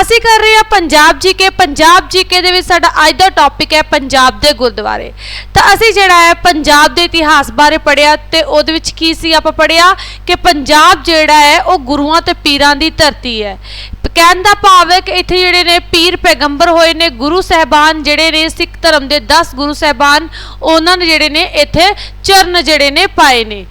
ਅਸੀਂ ਕਰ ਰਹੇ ਹਾਂ ਪੰਜਾਬ ਜੀਕੇ ਪੰਜਾਬ ਜੀਕੇ ਦੇ ਵਿੱਚ ਸਾਡਾ ਅੱਜ ਦਾ ਟੌਪਿਕ ਹੈ ਪੰਜਾਬ ਦੇ ਗੁਰਦੁਆਰੇ। ਤਾਂ ਅਸੀਂ ਜਿਹੜਾ ਹੈ ਪੰਜਾਬ ਦੇ ਇਤਿਹਾਸ ਬਾਰੇ ਪੜਿਆ ਤੇ ਉਹਦੇ ਵਿੱਚ ਕੀ ਸੀ ਆਪਾਂ ਪੜਿਆ ਕਿ ਪੰਜਾਬ ਜਿਹੜਾ ਹੈ ਉਹ ਗੁਰੂਆਂ ਤੇ ਪੀਰਾਂ ਦੀ ਧਰਤੀ ਹੈ। ਕਹਿਣ ਦਾ ਭਾਵ ਹੈ ਕਿ ਇੱਥੇ ਜਿਹੜੇ ਨੇ ਪੀਰ ਪੈਗੰਬਰ ਹੋਏ ਨੇ, ਗੁਰੂ ਸਹਿਬਾਨ ਜਿਹੜੇ ਨੇ, ਸਿੱਖ ਧਰਮ ਦੇ 10 ਗੁਰੂ ਸਹਿਬਾਨ, ਉਹਨਾਂ ਨੇ ਜਿਹੜੇ ਨੇ ਇੱਥੇ ਚਰਨ ਜਿਹੜੇ ਨੇ ਪਾਏ ਨੇ।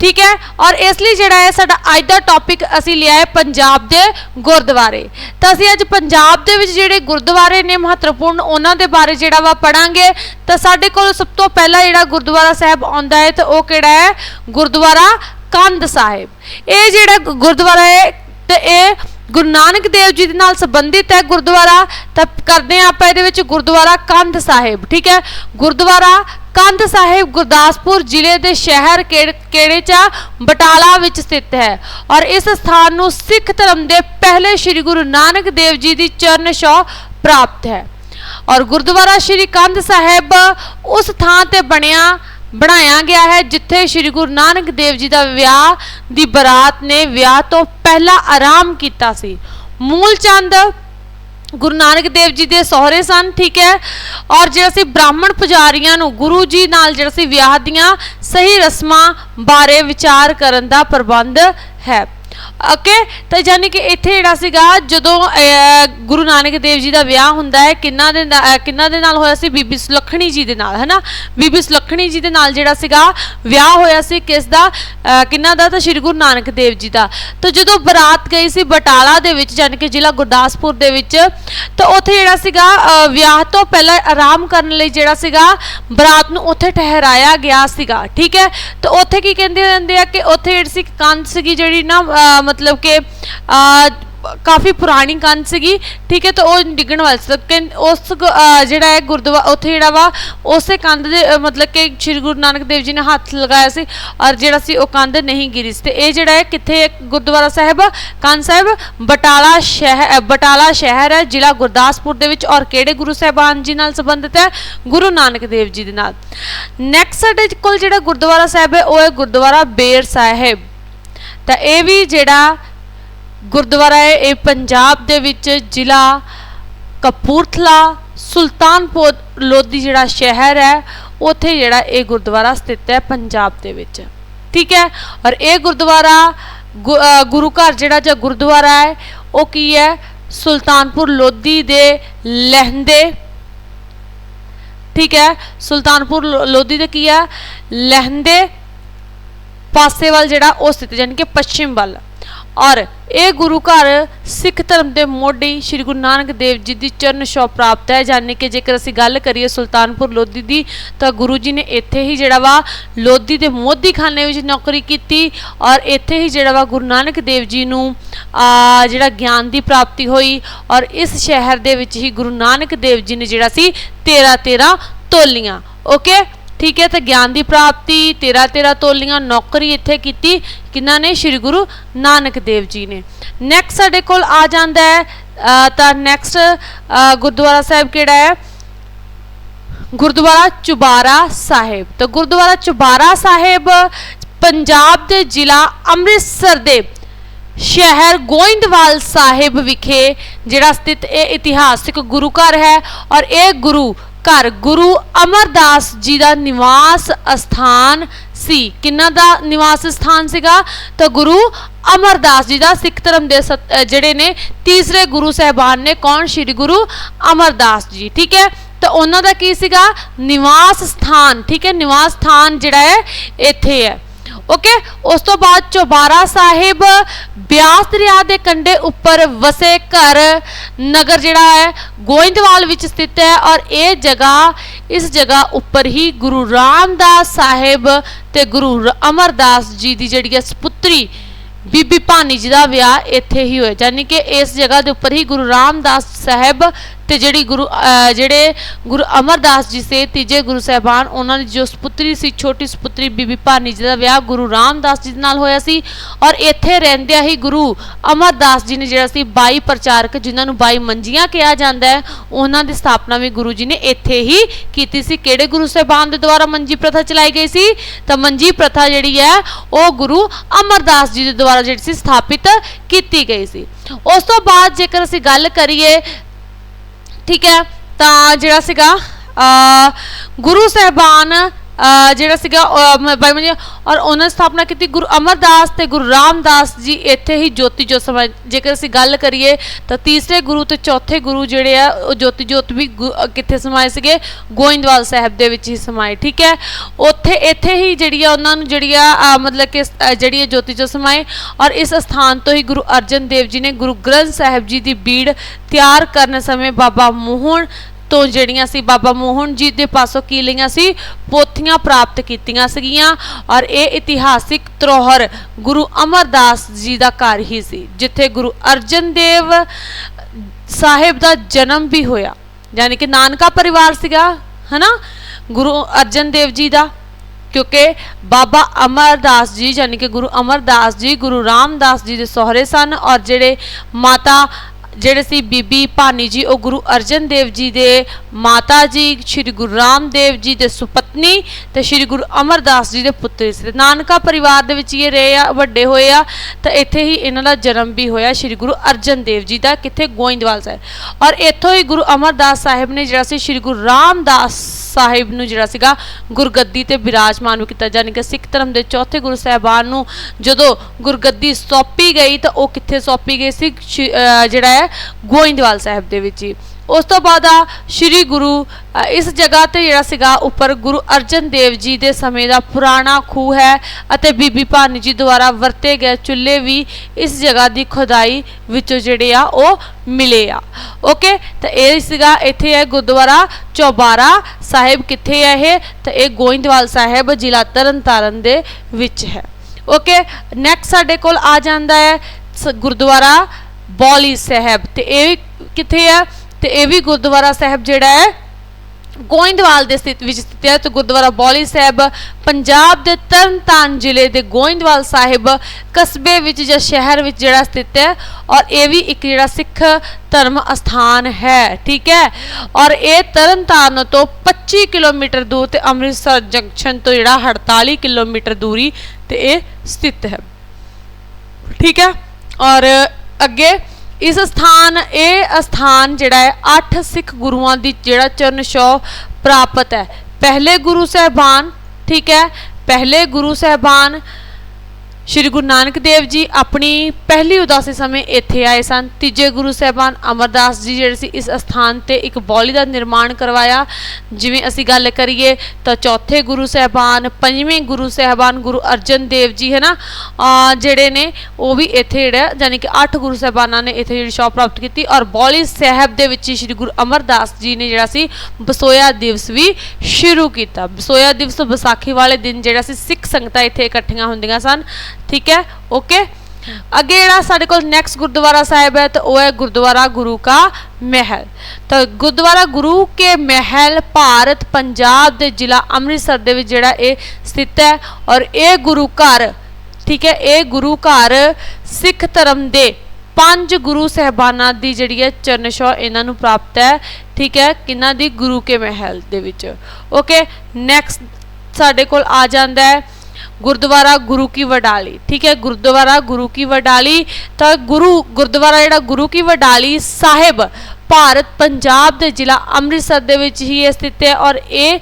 ਠੀਕ ਹੈ? ਔਰ ਇਸ ਲਈ ਜਿਹੜਾ ਹੈ ਸਾਡਾ ਅੱਜ ਦਾ ਟੌਪਿਕ ਅਸੀਂ ਲਿਆ ਹੈ ਪੰਜਾਬ ਦੇ ਗੁਰਦੁਆਰੇ। ਤਾਂ ਅਸੀਂ ਅੱਜ ਪੰਜਾਬ ਦੇ ਵਿੱਚ ਜਿਹੜੇ ਗੁਰਦੁਆਰੇ ਨੇ ਮਹੱਤਵਪੂਰਨ, ਉਹਨਾਂ ਦੇ ਬਾਰੇ ਜਿਹੜਾ ਵਾ ਪੜਾਂਗੇ ਤਾਂ ਸਾਡੇ ਕੋਲ ਸਭ ਤੋਂ ਪਹਿਲਾਂ ਜਿਹੜਾ ਗੁਰਦੁਆਰਾ ਸਾਹਿਬ ਆਉਂਦਾ ਹੈ, ਤਾਂ ਉਹ ਕਿਹੜਾ ਹੈ? ਗੁਰਦੁਆਰਾ ਕੰਧ ਸਾਹਿਬ। ਇਹ ਜਿਹੜਾ ਗੁਰਦੁਆਰਾ ਹੈ, ਤੇ ਇਹ ਗੁਰੂ ਨਾਨਕ ਦੇਵ ਜੀ ਦੇ ਨਾਲ ਸੰਬੰਧਿਤ ਹੈ ਗੁਰਦੁਆਰਾ। ਤਾਂ ਕਰਦੇ ਹਾਂ ਆਪਾਂ ਇਹਦੇ ਵਿੱਚ ਗੁਰਦੁਆਰਾ ਕੰਧ ਸਾਹਿਬ, ਠੀਕ ਹੈ? ਗੁਰਦੁਆਰਾ ਕੰਧ ਸਾਹਿਬ ਗੁਰਦਾਸਪੁਰ ਜ਼ਿਲ੍ਹੇ ਦੇ ਸ਼ਹਿਰ ਕਿਹੜ- ਬਟਾਲਾ ਵਿੱਚ ਸਥਿਤ ਹੈ। ਔਰ ਇਸ ਸਥਾਨ ਨੂੰ ਸਿੱਖ ਧਰਮ ਦੇ ਪਹਿਲੇ ਸ੍ਰੀ ਗੁਰੂ ਨਾਨਕ ਦੇਵ ਜੀ ਦੀ ਚਰਨ ਛੋਹ ਪ੍ਰਾਪਤ ਹੈ। ਔਰ ਗੁਰਦੁਆਰਾ ਸ਼੍ਰੀ ਕੰਧ ਸਾਹਿਬ ਉਸ ਥਾਂ ਤੇ ਬਣਿਆ, ਬਣਾਇਆ ਗਿਆ ਹੈ, ਜਿੱਥੇ ਸ੍ਰੀ ਗੁਰੂ ਨਾਨਕ ਦੇਵ ਜੀ ਦਾ ਵਿਆਹ ਦੀ ਬਰਾਤ ਨੇ ਵਿਆਹ ਤੋਂ ਪਹਿਲਾਂ ਆਰਾਮ ਕੀਤਾ ਸੀ। ਮੂਲ ਚੰਦ ਗੁਰੂ ਨਾਨਕ ਦੇਵ ਜੀ ਦੇ ਸਹੁਰੇ ਸਨ, ਠੀਕ ਹੈ? ਔਰ ਜਿਹੜਾ ਸੀ ਬ੍ਰਾਹਮਣ ਪੁਜਾਰੀਆਂ ਨੂੰ ਗੁਰੂ ਜੀ ਨਾਲ ਜਿਹੜਾ ਸੀ ਵਿਆਹ ਦੀਆਂ ਸਹੀ ਰਸਮਾਂ ਬਾਰੇ ਵਿਚਾਰ ਕਰਨ ਦਾ ਪ੍ਰਬੰਧ ਹੈ। ਓਕੇ ਤਾਂ ਯਾਨੀ ਕਿ ਇੱਥੇ ਜਿਹੜਾ ਸੀਗਾ ਜਦੋਂ ਗੁਰੂ ਨਾਨਕ ਦੇਵ ਜੀ ਦਾ ਵਿਆਹ ਹੁੰਦਾ ਹੈ ਕਿੰਨਾ ਦੇ ਨਾ- ਕਿੰਨਾ ਦੇ ਨਾਲ ਹੋਇਆ ਸੀ? ਬੀਬੀ ਸੁਲੱਖਣੀ ਜੀ ਦੇ ਨਾਲ ਹੈਨਾ? ਬੀਬੀ ਸੁਲੱਖਣੀ ਜੀ ਦੇ ਨਾਲ ਜਿਹੜਾ ਸੀਗਾ ਵਿਆਹ ਹੋਇਆ ਸੀ ਕਿਸ ਦਾ? ਅਹ, ਕਿੰਨਾ ਦਾ? ਤਾਂ ਸ੍ਰੀ ਗੁਰੂ ਨਾਨਕ ਦੇਵ ਜੀ ਦਾ। ਤਾਂ ਜਦੋਂ ਬਰਾਤ ਗਈ ਸੀ ਬਟਾਲਾ ਦੇ ਵਿੱਚ ਯਾਨੀ ਕਿ ਜ਼ਿਲ੍ਹਾ ਗੁਰਦਾਸਪੁਰ ਦੇ ਵਿੱਚ ਤਾਂ ਉੱਥੇ ਜਿਹੜਾ ਸੀਗਾ ਵਿਆਹ ਤੋਂ ਪਹਿਲਾਂ ਆਰਾਮ ਕਰਨ ਲਈ ਜਿਹੜਾ ਸੀਗਾ ਬਰਾਤ ਨੂੰ ਉੱਥੇ ਠਹਿਰਾਇਆ ਗਿਆ ਸੀਗਾ ਠੀਕ ਹੈ? ਤਾਂ ਉੱਥੇ ਕੀ ਕਹਿੰਦੇ ਹੁੰਦੇ ਆ ਕਿ ਉੱਥੇ ਜਿਹੜੀ ਸੀ ਕੰਧ ਸੀਗੀ ਜਿਹੜੀ ਨਾ ਮਤਲਬ ਕਿ ਕਾਫੀ ਪੁਰਾਣੀ ਕੰਧ ਸੀਗੀ, ਠੀਕ ਹੈ, ਤਾਂ ਉਹ ਡਿੱਗਣ ਵਾਲੀ ਸੀ। ਤਾਂ ਉਸ ਗੁ- ਜਿਹੜਾ ਹੈ ਗੁਰਦੁਆਰਾ, ਉੱਥੇ ਜਿਹੜਾ ਵਾ, ਉਸੇ ਕੰਧ ਦੇ ਮਤਲਬ ਕਿ ਸ੍ਰੀ ਗੁਰੂ ਨਾਨਕ ਦੇਵ ਜੀ ਨੇ ਹੱਥ ਲਗਾਇਆ ਸੀ ਔਰ ਜਿਹੜਾ ਸੀ ਉਹ ਕੰਧ ਨਹੀਂ ਗਿਰੀ ਸੀ। ਤੇ ਇਹ ਜਿਹੜਾ ਹੈ, ਕਿੱਥੇ ਗੁਰਦੁਆਰਾ ਸਾਹਿਬ, ਕੰਧ ਸਾਹਿਬ, ਬਟਾਲਾ ਸ਼ਹਿਰ ਬਟਾਲਾ ਸ਼ਹਿਰ ਹੈ, ਜ਼ਿਲ੍ਹਾ ਗੁਰਦਾਸਪੁਰ ਦੇ ਵਿੱਚ ਔਰ ਕਿਹੜੇ ਗੁਰੂ ਸਾਹਿਬਾਨ ਜੀ ਨਾਲ ਸੰਬੰਧਿਤ ਹੈ? ਗੁਰੂ ਨਾਨਕ ਦੇਵ ਜੀ ਦੇ ਨਾਲ। ਨੈਕਸਟ ਸਾਡੇ ਕੋਲ ਜਿਹੜਾ ਗੁਰਦੁਆਰਾ ਸਾਹਿਬ ਹੈ, ਉਹ ਹੈ ਗੁਰਦੁਆਰਾ ਬੇਰ ਸਾਹਿਬ। ਤਾਂ ਇਹ ਵੀ ਜਿਹੜਾ ਗੁਰਦੁਆਰਾ ਹੈ, ਇਹ ਪੰਜਾਬ ਦੇ ਵਿੱਚ ਜ਼ਿਲ੍ਹਾ ਕਪੂਰਥਲਾ, ਸੁਲਤਾਨਪੁਰ ਲੋਧੀ ਜਿਹੜਾ ਸ਼ਹਿਰ ਹੈ, ਉੱਥੇ ਜਿਹੜਾ ਇਹ ਗੁਰਦੁਆਰਾ ਸਥਿਤ ਹੈ ਪੰਜਾਬ ਦੇ ਵਿੱਚ। ਠੀਕ ਹੈ? ਔਰ ਇਹ ਗੁਰਦੁਆਰਾ ਗੁਰੂ ਘਰ ਜਿਹੜਾ ਜਾਂ ਗੁਰਦੁਆਰਾ ਹੈ, ਉਹ ਕੀ ਹੈ? ਸੁਲਤਾਨਪੁਰ ਲੋਧੀ ਦੇ ਲਹਿੰਦੇ। ਠੀਕ ਹੈ? ਸੁਲਤਾਨਪੁਰ ਲੋਧੀ ਦੇ ਕੀ ਹੈ? ਲਹਿੰਦੇ ਪਾਸੇ ਵੱਲ ਜਿਹੜਾ ਉਹ ਸਥਿਤ ਯਾਨੀ ਕਿ ਪੱਛਮ ਵੱਲ। ਔਰ ਇਹ ਗੁਰੂ ਘਰ ਸਿੱਖ ਧਰਮ ਦੇ ਮੋਢੀ ਸ੍ਰੀ ਗੁਰੂ ਨਾਨਕ ਦੇਵ ਜੀ ਦੀ ਚਰਨ ਛੋਹ ਪ੍ਰਾਪਤ ਹੈ। ਯਾਨੀ ਕਿ ਜੇਕਰ ਅਸੀਂ ਗੱਲ ਕਰੀਏ ਸੁਲਤਾਨਪੁਰ ਲੋਧੀ ਦੀ, ਤਾਂ ਗੁਰੂ ਜੀ ਨੇ ਇੱਥੇ ਹੀ ਜਿਹੜਾ ਵਾ ਲੋਧੀ ਦੇ ਮੋਦੀ ਖਾਨੇ ਵਿੱਚ ਨੌਕਰੀ ਕੀਤੀ ਔਰ ਇੱਥੇ ਹੀ ਜਿਹੜਾ ਵਾ ਗੁਰੂ ਨਾਨਕ ਦੇਵ ਜੀ ਨੂੰ, ਆ, ਜਿਹੜਾ ਗਿਆਨ ਦੀ ਪ੍ਰਾਪਤੀ ਹੋਈ ਔਰ ਇਸ ਸ਼ਹਿਰ ਦੇ ਵਿੱਚ ਹੀ ਗੁਰੂ ਨਾਨਕ ਦੇਵ ਜੀ ਨੇ ਜਿਹੜਾ ਸੀ 13 13 ਤੋਲੀਆਂ। ਓਕੇ? ਠੀਕ ਹੈ ਤਾਂ ਗਿਆਨ ਦੀ ਪ੍ਰਾਪਤੀ 13 13 ਤੋਲੀਆਂ, ਨੌਕਰੀ ਇੱਥੇ ਕੀਤੀ, ਕਿਹਨਾਂ ਨੇ? ਸ੍ਰੀ ਗੁਰੂ ਨਾਨਕ ਦੇਵ ਜੀ ਨੇ। ਨੈਕਸਟ ਸਾਡੇ ਕੋਲ ਆ ਜਾਂਦਾ ਹੈ ਤਾਂ ਨੈਕਸਟ ਗੁਰਦੁਆਰਾ ਸਾਹਿਬ ਕਿਹੜਾ ਹੈ? ਗੁਰਦੁਆਰਾ ਚੁਬਾਰਾ ਸਾਹਿਬ। ਤਾਂ ਗੁਰਦੁਆਰਾ ਚੁਬਾਰਾ ਸਾਹਿਬ ਪੰਜਾਬ ਦੇ ਜ਼ਿਲ੍ਹਾ ਅੰਮ੍ਰਿਤਸਰ ਦੇ ਸ਼ਹਿਰ ਗੋਇੰਦਵਾਲ ਸਾਹਿਬ ਵਿਖੇ ਜਿਹੜਾ ਸਥਿਤ ਇਹ ਇਤਿਹਾਸਿਕ ਗੁਰੂ ਘਰ ਹੈ ਔਰ ਇਹ ਗੁਰੂ ਘਰ ਗੁਰੂ ਅਮਰਦਾਸ ਜੀ ਦਾ ਨਿਵਾਸ ਸਥਾਨ ਸੀ। ਕਿੰਨਾ ਦਾ ਨਿਵਾਸ ਸਥਾਨ ਸੀਗਾ? ਤਾਂ ਗੁਰੂ ਅਮਰਦਾਸ ਜੀ ਦਾ ਸਿੱਖ ਧਰਮ ਦੇ ਸਤ- ਜਿਹੜੇ ਨੇ, ਤੀਸਰੇ ਗੁਰੂ ਸਹਿਬਾਨ ਨੇ ਕੌਣ? ਸ੍ਰੀ ਗੁਰੂ ਅਮਰਦਾਸ ਜੀ, ਠੀਕ ਹੈ? ਤਾਂ ਉਹਨਾਂ ਦਾ ਕੀ ਸੀਗਾ? ਨਿਵਾਸ ਸਥਾਨ, ਠੀਕ ਹੈ? ਨਿਵਾਸ ਸਥਾਨ ਜਿਹੜਾ ਹੈ, ਇੱਥੇ ਹੈ। ਓਕੇ ਉਸ ਤੋਂ ਬਾਅਦ ਚੋਬਾਰਾ ਸਾਹਿਬ, ਬਿਆਸ ਦਰਿਆ ਦੇ ਕੰਢੇ ਉੱਪਰ ਵਸੇ ਘਰ ਨਗਰ ਜਿਹੜਾ ਹੈ, ਗੋਇੰਦਵਾਲ ਵਿੱਚ ਸਥਿਤ ਹੈ ਔਰ ਇਹ ਜਗ੍ਹਾ, ਇਸ ਜਗ੍ਹਾ ਉੱਪਰ ਹੀ ਗੁਰੂ ਰਾਮਦਾਸ ਸਾਹਿਬ ਤੇ ਗੁਰੂ ਅਮਰਦਾਸ ਜੀ ਦੀ ਜਿਹੜੀ ਹੈ ਸਪੁੱਤਰੀ ਬੀਬੀ ਭਾਨੀ ਜੀ ਦਾ ਵਿਆਹ ਇੱਥੇ ਹੀ ਹੋਇਆ। ਯਾਨੀ ਕਿ ਇਸ ਜਗ੍ਹਾ ਦੇ ਉੱਪਰ ਹੀ ਗੁਰੂ ਰਾਮਦਾਸ ਸਾਹਿਬ ਤੇ ਜਿਹੜੀ ਗੁਰੂ ਜਿਹੜੇ ਗੁਰੂ ਅਮਰਦਾਸ ਜੀ ਸੇ, ਤੀਜੇ ਗੁਰੂ ਸਾਹਿਬਾਨ, ਉਹਨਾਂ ਦੀ ਜੋ ਸੁਪੁੱਤਰੀ ਸੀ, ਛੋਟੀ ਸੁਪੁੱਤਰੀ ਬੀਬੀ ਭਾਨੀ ਜੀ ਦਾ ਵਿਆਹ ਗੁਰੂ ਰਾਮਦਾਸ ਜੀ ਦੇ ਨਾਲ ਹੋਇਆ ਸੀ। ਔਰ ਇੱਥੇ ਰਹਿੰਦਿਆਂ ਹੀ ਗੁਰੂ ਅਮਰਦਾਸ ਜੀ ਨੇ ਜਿਹੜਾ ਸੀ 22 ਪ੍ਰਚਾਰਕ, ਜਿਨ੍ਹਾਂ ਨੂੰ 22 ਮੰਜੀਆਂ ਕਿਹਾ ਜਾਂਦਾ ਹੈ, ਉਹਨਾਂ ਦੀ ਸਥਾਪਨਾ ਵੀ ਗੁਰੂ ਜੀ ਨੇ ਇੱਥੇ ਹੀ ਕੀਤੀ ਸੀ। ਕਿਹੜੇ ਗੁਰੂ ਸਾਹਿਬਾਨ ਦੇ ਦੁਆਰਾ ਮੰਜੀ ਪ੍ਰਥਾ ਚਲਾਈ ਗਈ ਸੀ? ਤਾਂ ਮੰਜੀ ਪ੍ਰਥਾ ਜਿਹੜੀ ਹੈ, ਉਹ ਗੁਰੂ ਅਮਰਦਾਸ ਜੀ ਦੇ ਦੁਆਰਾ ਜਿਹੜੀ ਸੀ, ਸਥਾਪਿਤ ਕੀਤੀ ਗਈ ਸੀ। ਉਸ ਤੋਂ ਬਾਅਦ ਜੇਕਰ ਅਸੀਂ ਗੱਲ ਕਰੀਏ ਠੀਕ ਹੈ? ਤਾਂ ਜਿਹੜਾ ਸੀਗਾ ਗੁਰੂ ਸਾਹਿਬਾਨ ਜਿਹੜਾ ਸੀਗਾ ਬਾਈ ਮੰਜੇ ਔਰ ਉਹਨਾਂ ਨੇ ਸਥਾਪਨਾ ਕੀਤੀ ਗੁਰੂ ਅਮਰਦਾਸ ਤੇ ਗੁਰੂ ਰਾਮਦਾਸ ਜੀ ਇੱਥੇ ਹੀ ਜੋਤੀ ਜੋਤ ਸਮਾਏ ਜੇਕਰ ਅਸੀਂ ਗੱਲ ਕਰੀਏ, ਤਾਂ ਤੀਸਰੇ ਗੁਰੂ ਤੇ ਚੌਥੇ ਗੁਰੂ ਜਿਹੜੇ ਆ, ਉਹ ਜੋਤੀ ਜੋਤ ਵੀ ਗੁ- ਕਿੱਥੇ ਸਮਾਏ ਸੀਗੇ? ਗੋਇੰਦਵਾਲ ਸਾਹਿਬ ਦੇ ਵਿੱਚ ਹੀ ਸਮਾਏ, ਠੀਕ ਹੈ? ਉੱਥੇ, ਇੱਥੇ ਹੀ ਜਿਹੜੀ ਆ, ਉਹਨਾਂ ਨੂੰ ਜਿਹੜੀ ਆ ਮਤਲਬ ਕਿ ਜਿਹੜੀ ਹੈ ਜੋਤੀ ਜੋਤ ਸਮਾਏ, ਔਰ ਇਸ ਸਥਾਨ ਤੋਂ ਹੀ ਗੁਰੂ ਅਰਜਨ ਦੇਵ ਜੀ ਨੇ ਗੁਰੂ ਗ੍ਰੰਥ ਸਾਹਿਬ ਜੀ ਦੀ ਬੀੜ ਤਿਆਰ ਕਰਨ ਸਮੇਂ ਬਾਬਾ ਮੋਹਨ ਤੋਂ ਜਿਹੜੀਆਂ ਸੀ ਬਾਬਾ ਮੋਹਨ ਜੀ ਦੇ ਪਾਸੋਂ ਕੀ ਲਈਆਂ ਸੀ? ਪੋਥੀਆਂ ਪ੍ਰਾਪਤ ਕੀਤੀਆਂ ਸੀਗੀਆਂ ਔਰ ਇਹ ਇਤਿਹਾਸਿਕ ਧਰੋਹਰ ਗੁਰੂ ਅਮਰਦਾਸ ਜੀ ਦਾ ਘਰ ਹੀ ਸੀ, ਜਿੱਥੇ ਗੁਰੂ ਅਰਜਨ ਦੇਵ ਸਾਹਿਬ ਦਾ ਜਨਮ ਵੀ ਹੋਇਆ। ਯਾਨੀ ਕਿ ਨਾਨਕਾ ਪਰਿਵਾਰ ਸੀਗਾ, ਹਨਾ? ਗੁਰੂ ਅਰਜਨ ਦੇਵ ਜੀ ਦਾ, ਕਿਉਂਕਿ ਬਾਬਾ ਅਮਰਦਾਸ ਜੀ, ਯਾਨੀ ਕਿ ਗੁਰੂ ਅਮਰਦਾਸ ਜੀ, ਗੁਰੂ ਰਾਮਦਾਸ ਜੀ ਦੇ ਸਹੁਰੇ ਸਨ ਔਰ ਜਿਹੜੇ ਮਾਤਾ ਜਿਹੜੇ ਸੀ ਬੀਬੀ ਭਾਨੀ ਜੀ, ਉਹ ਗੁਰੂ ਅਰਜਨ ਦੇਵ ਜੀ ਦੇ ਮਾਤਾ ਜੀ, ਸ੍ਰੀ ਗੁਰੂ ਰਾਮਦੇਵ ਜੀ ਦੇ ਸੁਪਤਨੀ ਤੇ ਸ੍ਰੀ ਗੁਰੂ ਅਮਰਦਾਸ ਜੀ ਦੇ ਪੁੱਤਰ ਸੀ। ਨਾਨਕਾ ਪਰਿਵਾਰ ਦੇ ਵਿੱਚ ਇਹ ਰਹੇ ਆ, ਵੱਡੇ ਹੋਏ ਆ, ਤਾਂ ਇੱਥੇ ਹੀ ਇਹਨਾਂ ਦਾ ਜਨਮ ਵੀ ਹੋਇਆ ਸ੍ਰੀ ਗੁਰੂ ਅਰਜਨ ਦੇਵ ਜੀ ਦਾ, ਕਿੱਥੇ? ਗੋਇੰਦਵਾਲ ਸਾਹਿਬ। ਔਰ ਇੱਥੋਂ ਹੀ ਗੁਰੂ ਅਮਰਦਾਸ ਸਾਹਿਬ ਨੇ ਜਿਹੜਾ ਸੀ ਸ੍ਰੀ ਗੁਰੂ ਰਾਮਦਾਸ ਸਾਹਿਬ ਨੂੰ ਜਿਹੜਾ ਸੀਗਾ ਗੁਰਗੱਦੀ ਤੇ ਬਿਰਾਜਮਾਨ ਵੀ ਕੀਤਾ ਜਾਨੀ ਕਿ ਸਿੱਖ ਧਰਮ ਦੇ ਚੌਥੇ ਗੁਰੂ ਸਾਹਿਬਾਨ ਨੂੰ ਜਦੋਂ ਗੁਰਗੱਦੀ ਸੌਂਪੀ ਗਈ, ਤਾਂ ਉਹ ਕਿੱਥੇ ਸੌਂਪੀ ਗਈ ਸੀ? ਜਿਹੜਾ ਹੈ ਗੋਇੰਦਵਾਲ ਸਾਹਿਬ ਦੇ ਵਿੱਚ ਹੀ ਉਸ ਤੋਂ ਬਾਅਦ ਆ ਸ੍ਰੀ ਗੁਰੂ ਇਸ ਜਗ੍ਹਾ ਤੇ ਜਿਹੜਾ ਸੀਗਾ ਉੱਪਰ ਗੁਰੂ ਅਰਜਨ ਦੇਵ ਜੀ ਦੇ ਸਮੇਂ ਦਾ ਪੁਰਾਣਾ ਖੂਹ ਹੈ ਅਤੇ ਬੀਬੀ ਭਾਨੀ ਜੀ ਦੁਆਰਾ ਵਰਤੇ ਗਏ ਚੁੱਲ੍ਹੇ ਵੀ ਇਸ ਜਗ੍ਹਾ ਦੀ ਖੁਦਾਈ ਵਿੱਚੋਂ ਜਿਹੜੇ ਆ ਉਹ ਮਿਲੇ ਆ। ਓਕੇ, ਤਾਂ ਇਹ ਸੀਗਾ, ਇੱਥੇ ਹੈ ਗੁਰਦੁਆਰਾ ਚੌਬਾਰਾ ਸਾਹਿਬ। ਕਿੱਥੇ ਹੈ ਇਹ? ਤਾਂ ਇਹ ਗੋਇੰਦਵਾਲ ਸਾਹਿਬ ਜ਼ਿਲ੍ਹਾ ਤਰਨਤਾਰਨ ਦੇ ਵਿੱਚ ਹੈ। ਓਕੇ ਨੈਕਸਟ ਸਾਡੇ ਕੋਲ ਆ ਜਾਂਦਾ ਹੈ ਸ- ਗੁਰਦੁਆਰਾ ਬੌਲੀ ਸਾਹਿਬ ਤੇ ਇਹ ਵੀ ਕਿੱਥੇ ਹੈ ਤੇ ਇਹ ਵੀ ਗੁਰਦੁਆਰਾ ਸਾਹਿਬ ਜਿਹੜਾ ਹੈ, ਗੋਇੰਦਵਾਲ ਦੇ ਸਥਿਤ ਵਿੱਚ ਸਥਿਤ ਹੈ। ਤੇ ਗੁਰਦੁਆਰਾ ਬੌਲੀ ਸਾਹਿਬ ਪੰਜਾਬ ਦੇ ਤਰਨਤਾਰਨ ਜ਼ਿਲ੍ਹੇ ਦੇ ਗੋਇੰਦਵਾਲ ਸਾਹਿਬ ਕਸਬੇ ਵਿੱਚ ਜਾਂ ਸ਼ਹਿਰ ਵਿੱਚ ਜਿਹੜਾ ਸਥਿਤ ਹੈ ਔਰ ਇਹ ਵੀ ਇੱਕ ਜਿਹੜਾ ਸਿੱਖ ਧਰਮ ਅਸਥਾਨ ਹੈ, ਠੀਕ ਹੈ? ਔਰ ਇਹ ਤਰਨਤਾਰਨ ਤੋਂ 25 ਕਿਲੋਮੀਟਰ ਦੂਰ ਤੇ ਅੰਮ੍ਰਿਤਸਰ ਜੰਕਸ਼ਨ ਤੋਂ ਜਿਹੜਾ 48 ਕਿਲੋਮੀਟਰ ਦੂਰੀ ਤੇ ਇਹ ਸਥਿਤ ਹੈ। ਠੀਕ ਹੈ? ਔਰ ਅੱਗੇ ਇਸ ਸਥਾਨ, ਇਹ ਸਥਾਨ ਜਿਹੜਾ ਹੈ, ਅੱਠ ਸਿੱਖ ਗੁਰੂਆਂ ਦੀ ਜਿਹੜਾ ਚਰਨ ਛੋਹ ਪ੍ਰਾਪਤ ਹੈ। ਪਹਿਲੇ ਗੁਰੂ ਸਾਹਿਬਾਨ, ਠੀਕ ਹੈ? ਪਹਿਲੇ ਗੁਰੂ ਸਾਹਿਬਾਨ ਸ਼੍ਰੀ ਗੁਰੂ ਨਾਨਕ ਦੇਵ ਜੀ ਆਪਣੀ ਪਹਿਲੀ ਉਦਾਸੀ ਸਮੇਂ ਇੱਥੇ ਆਏ ਸਨ। ਤੀਜੇ ਗੁਰੂ ਸਾਹਿਬਾਨ ਅਮਰਦਾਸ ਜੀ ਜਿਹੜੇ ਸੀ, ਇਸ ਸਥਾਨ ਤੇ ਇੱਕ ਬੌਲੀ ਦਾ ਨਿਰਮਾਣ ਕਰਵਾਇਆ। ਜਿਵੇਂ ਅਸੀਂ ਗੱਲ ਕਰੀਏ ਤਾਂ ਚੌਥੇ ਗੁਰੂ ਸਾਹਿਬਾਨ, ਪੰਜਵੇਂ ਗੁਰੂ ਸਾਹਿਬਾਨ, ਗੁਰੂ ਅਰਜਨ ਦੇਵ ਜੀ ਹੈ ਨਾ ਜਿਹੜੇ ਨੇ, ਉਹ ਵੀ ਇੱਥੇ ਜਿਹੜਾ ਯਾਨੀ ਕਿ ਅੱਠ ਗੁਰੂ ਸਾਹਿਬਾਨਾਂ ਨੇ ਇੱਥੇ ਜਿਹੜੀ ਸ਼ੌਪ ਪ੍ਰਾਪਤ ਕੀਤੀ ਔਰ ਬੌਲੀ ਸਾਹਿਬ ਦੇ ਵਿੱਚ ਹੀ ਸ਼੍ਰੀ ਗੁਰੂ ਅਮਰਦਾਸ ਜੀ ਨੇ ਜਿਹੜਾ ਸੀ, ਬਸੋਇਆ ਦਿਵਸ ਵੀ ਸ਼ੁਰੂ ਕੀਤਾ। ਬਸੋਇਆ ਦਿਵਸ ਵਿਸਾਖੀ ਵਾਲੇ ਦਿਨ ਜਿਹੜਾ ਸੀ, ਸਿੱਖ ਸੰਗਤਾਂ ਇੱਥੇ ਇਕੱਠੀਆਂ ਹੁੰਦੀਆਂ ਸਨ। ਠੀਕ ਹੈ? ਓਕੇ ਅੱਗੇ ਜਿਹੜਾ ਸਾਡੇ ਕੋਲ ਨੈਕਸਟ ਗੁਰਦੁਆਰਾ ਸਾਹਿਬ ਹੈ, ਤਾਂ ਉਹ ਹੈ ਗੁਰਦੁਆਰਾ ਗੁਰੂ ਕਾ ਮਹਿਲ। ਤਾਂ ਗੁਰਦੁਆਰਾ ਗੁਰੂ ਕੇ ਮਹਿਲ ਭਾਰਤ, ਪੰਜਾਬ ਦੇ ਜ਼ਿਲ੍ਹਾ ਅੰਮ੍ਰਿਤਸਰ ਦੇ ਵਿੱਚ ਜਿਹੜਾ ਇਹ ਸਥਿਤ ਹੈ ਔਰ ਇਹ ਗੁਰੂ ਘਰ, ਠੀਕ ਹੈ, ਇਹ ਗੁਰੂ ਘਰ ਸਿੱਖ ਧਰਮ ਦੇ ਪੰਜ ਗੁਰੂ ਸਹਿਬਾਨਾਂ ਦੀ ਜਿਹੜੀ ਹੈ ਚਰਨ ਛੋਹ ਇਹਨਾਂ ਨੂੰ ਪ੍ਰਾਪਤ ਹੈ, ਠੀਕ ਹੈ ਕਿਨਾਂ ਦੀ? ਗੁਰੂ ਕੇ ਮਹਿਲ ਦੇ ਵਿੱਚ। ਓਕੇ ਨੈਕਸਟ ਸਾਡੇ ਕੋਲ ਆ ਜਾਂਦਾ ਹੈ ਗੁਰਦੁਆਰਾ ਗੁਰੂ ਕੀ ਵਡਾਲੀ। ਠੀਕ ਹੈ, ਗੁਰਦੁਆਰਾ ਗੁਰੂ ਕੀ ਵਡਾਲੀ। ਤਾਂ ਗੁਰੂ, ਗੁਰਦੁਆਰਾ ਜਿਹੜਾ ਗੁਰੂ ਕੀ ਵਡਾਲੀ ਸਾਹਿਬ, ਭਾਰਤ ਪੰਜਾਬ ਦੇ ਜ਼ਿਲ੍ਹਾ ਅੰਮ੍ਰਿਤਸਰ ਦੇ ਵਿੱਚ ਹੀ ਇਹ ਸਥਿਤ ਹੈ ਔਰ ਇਹ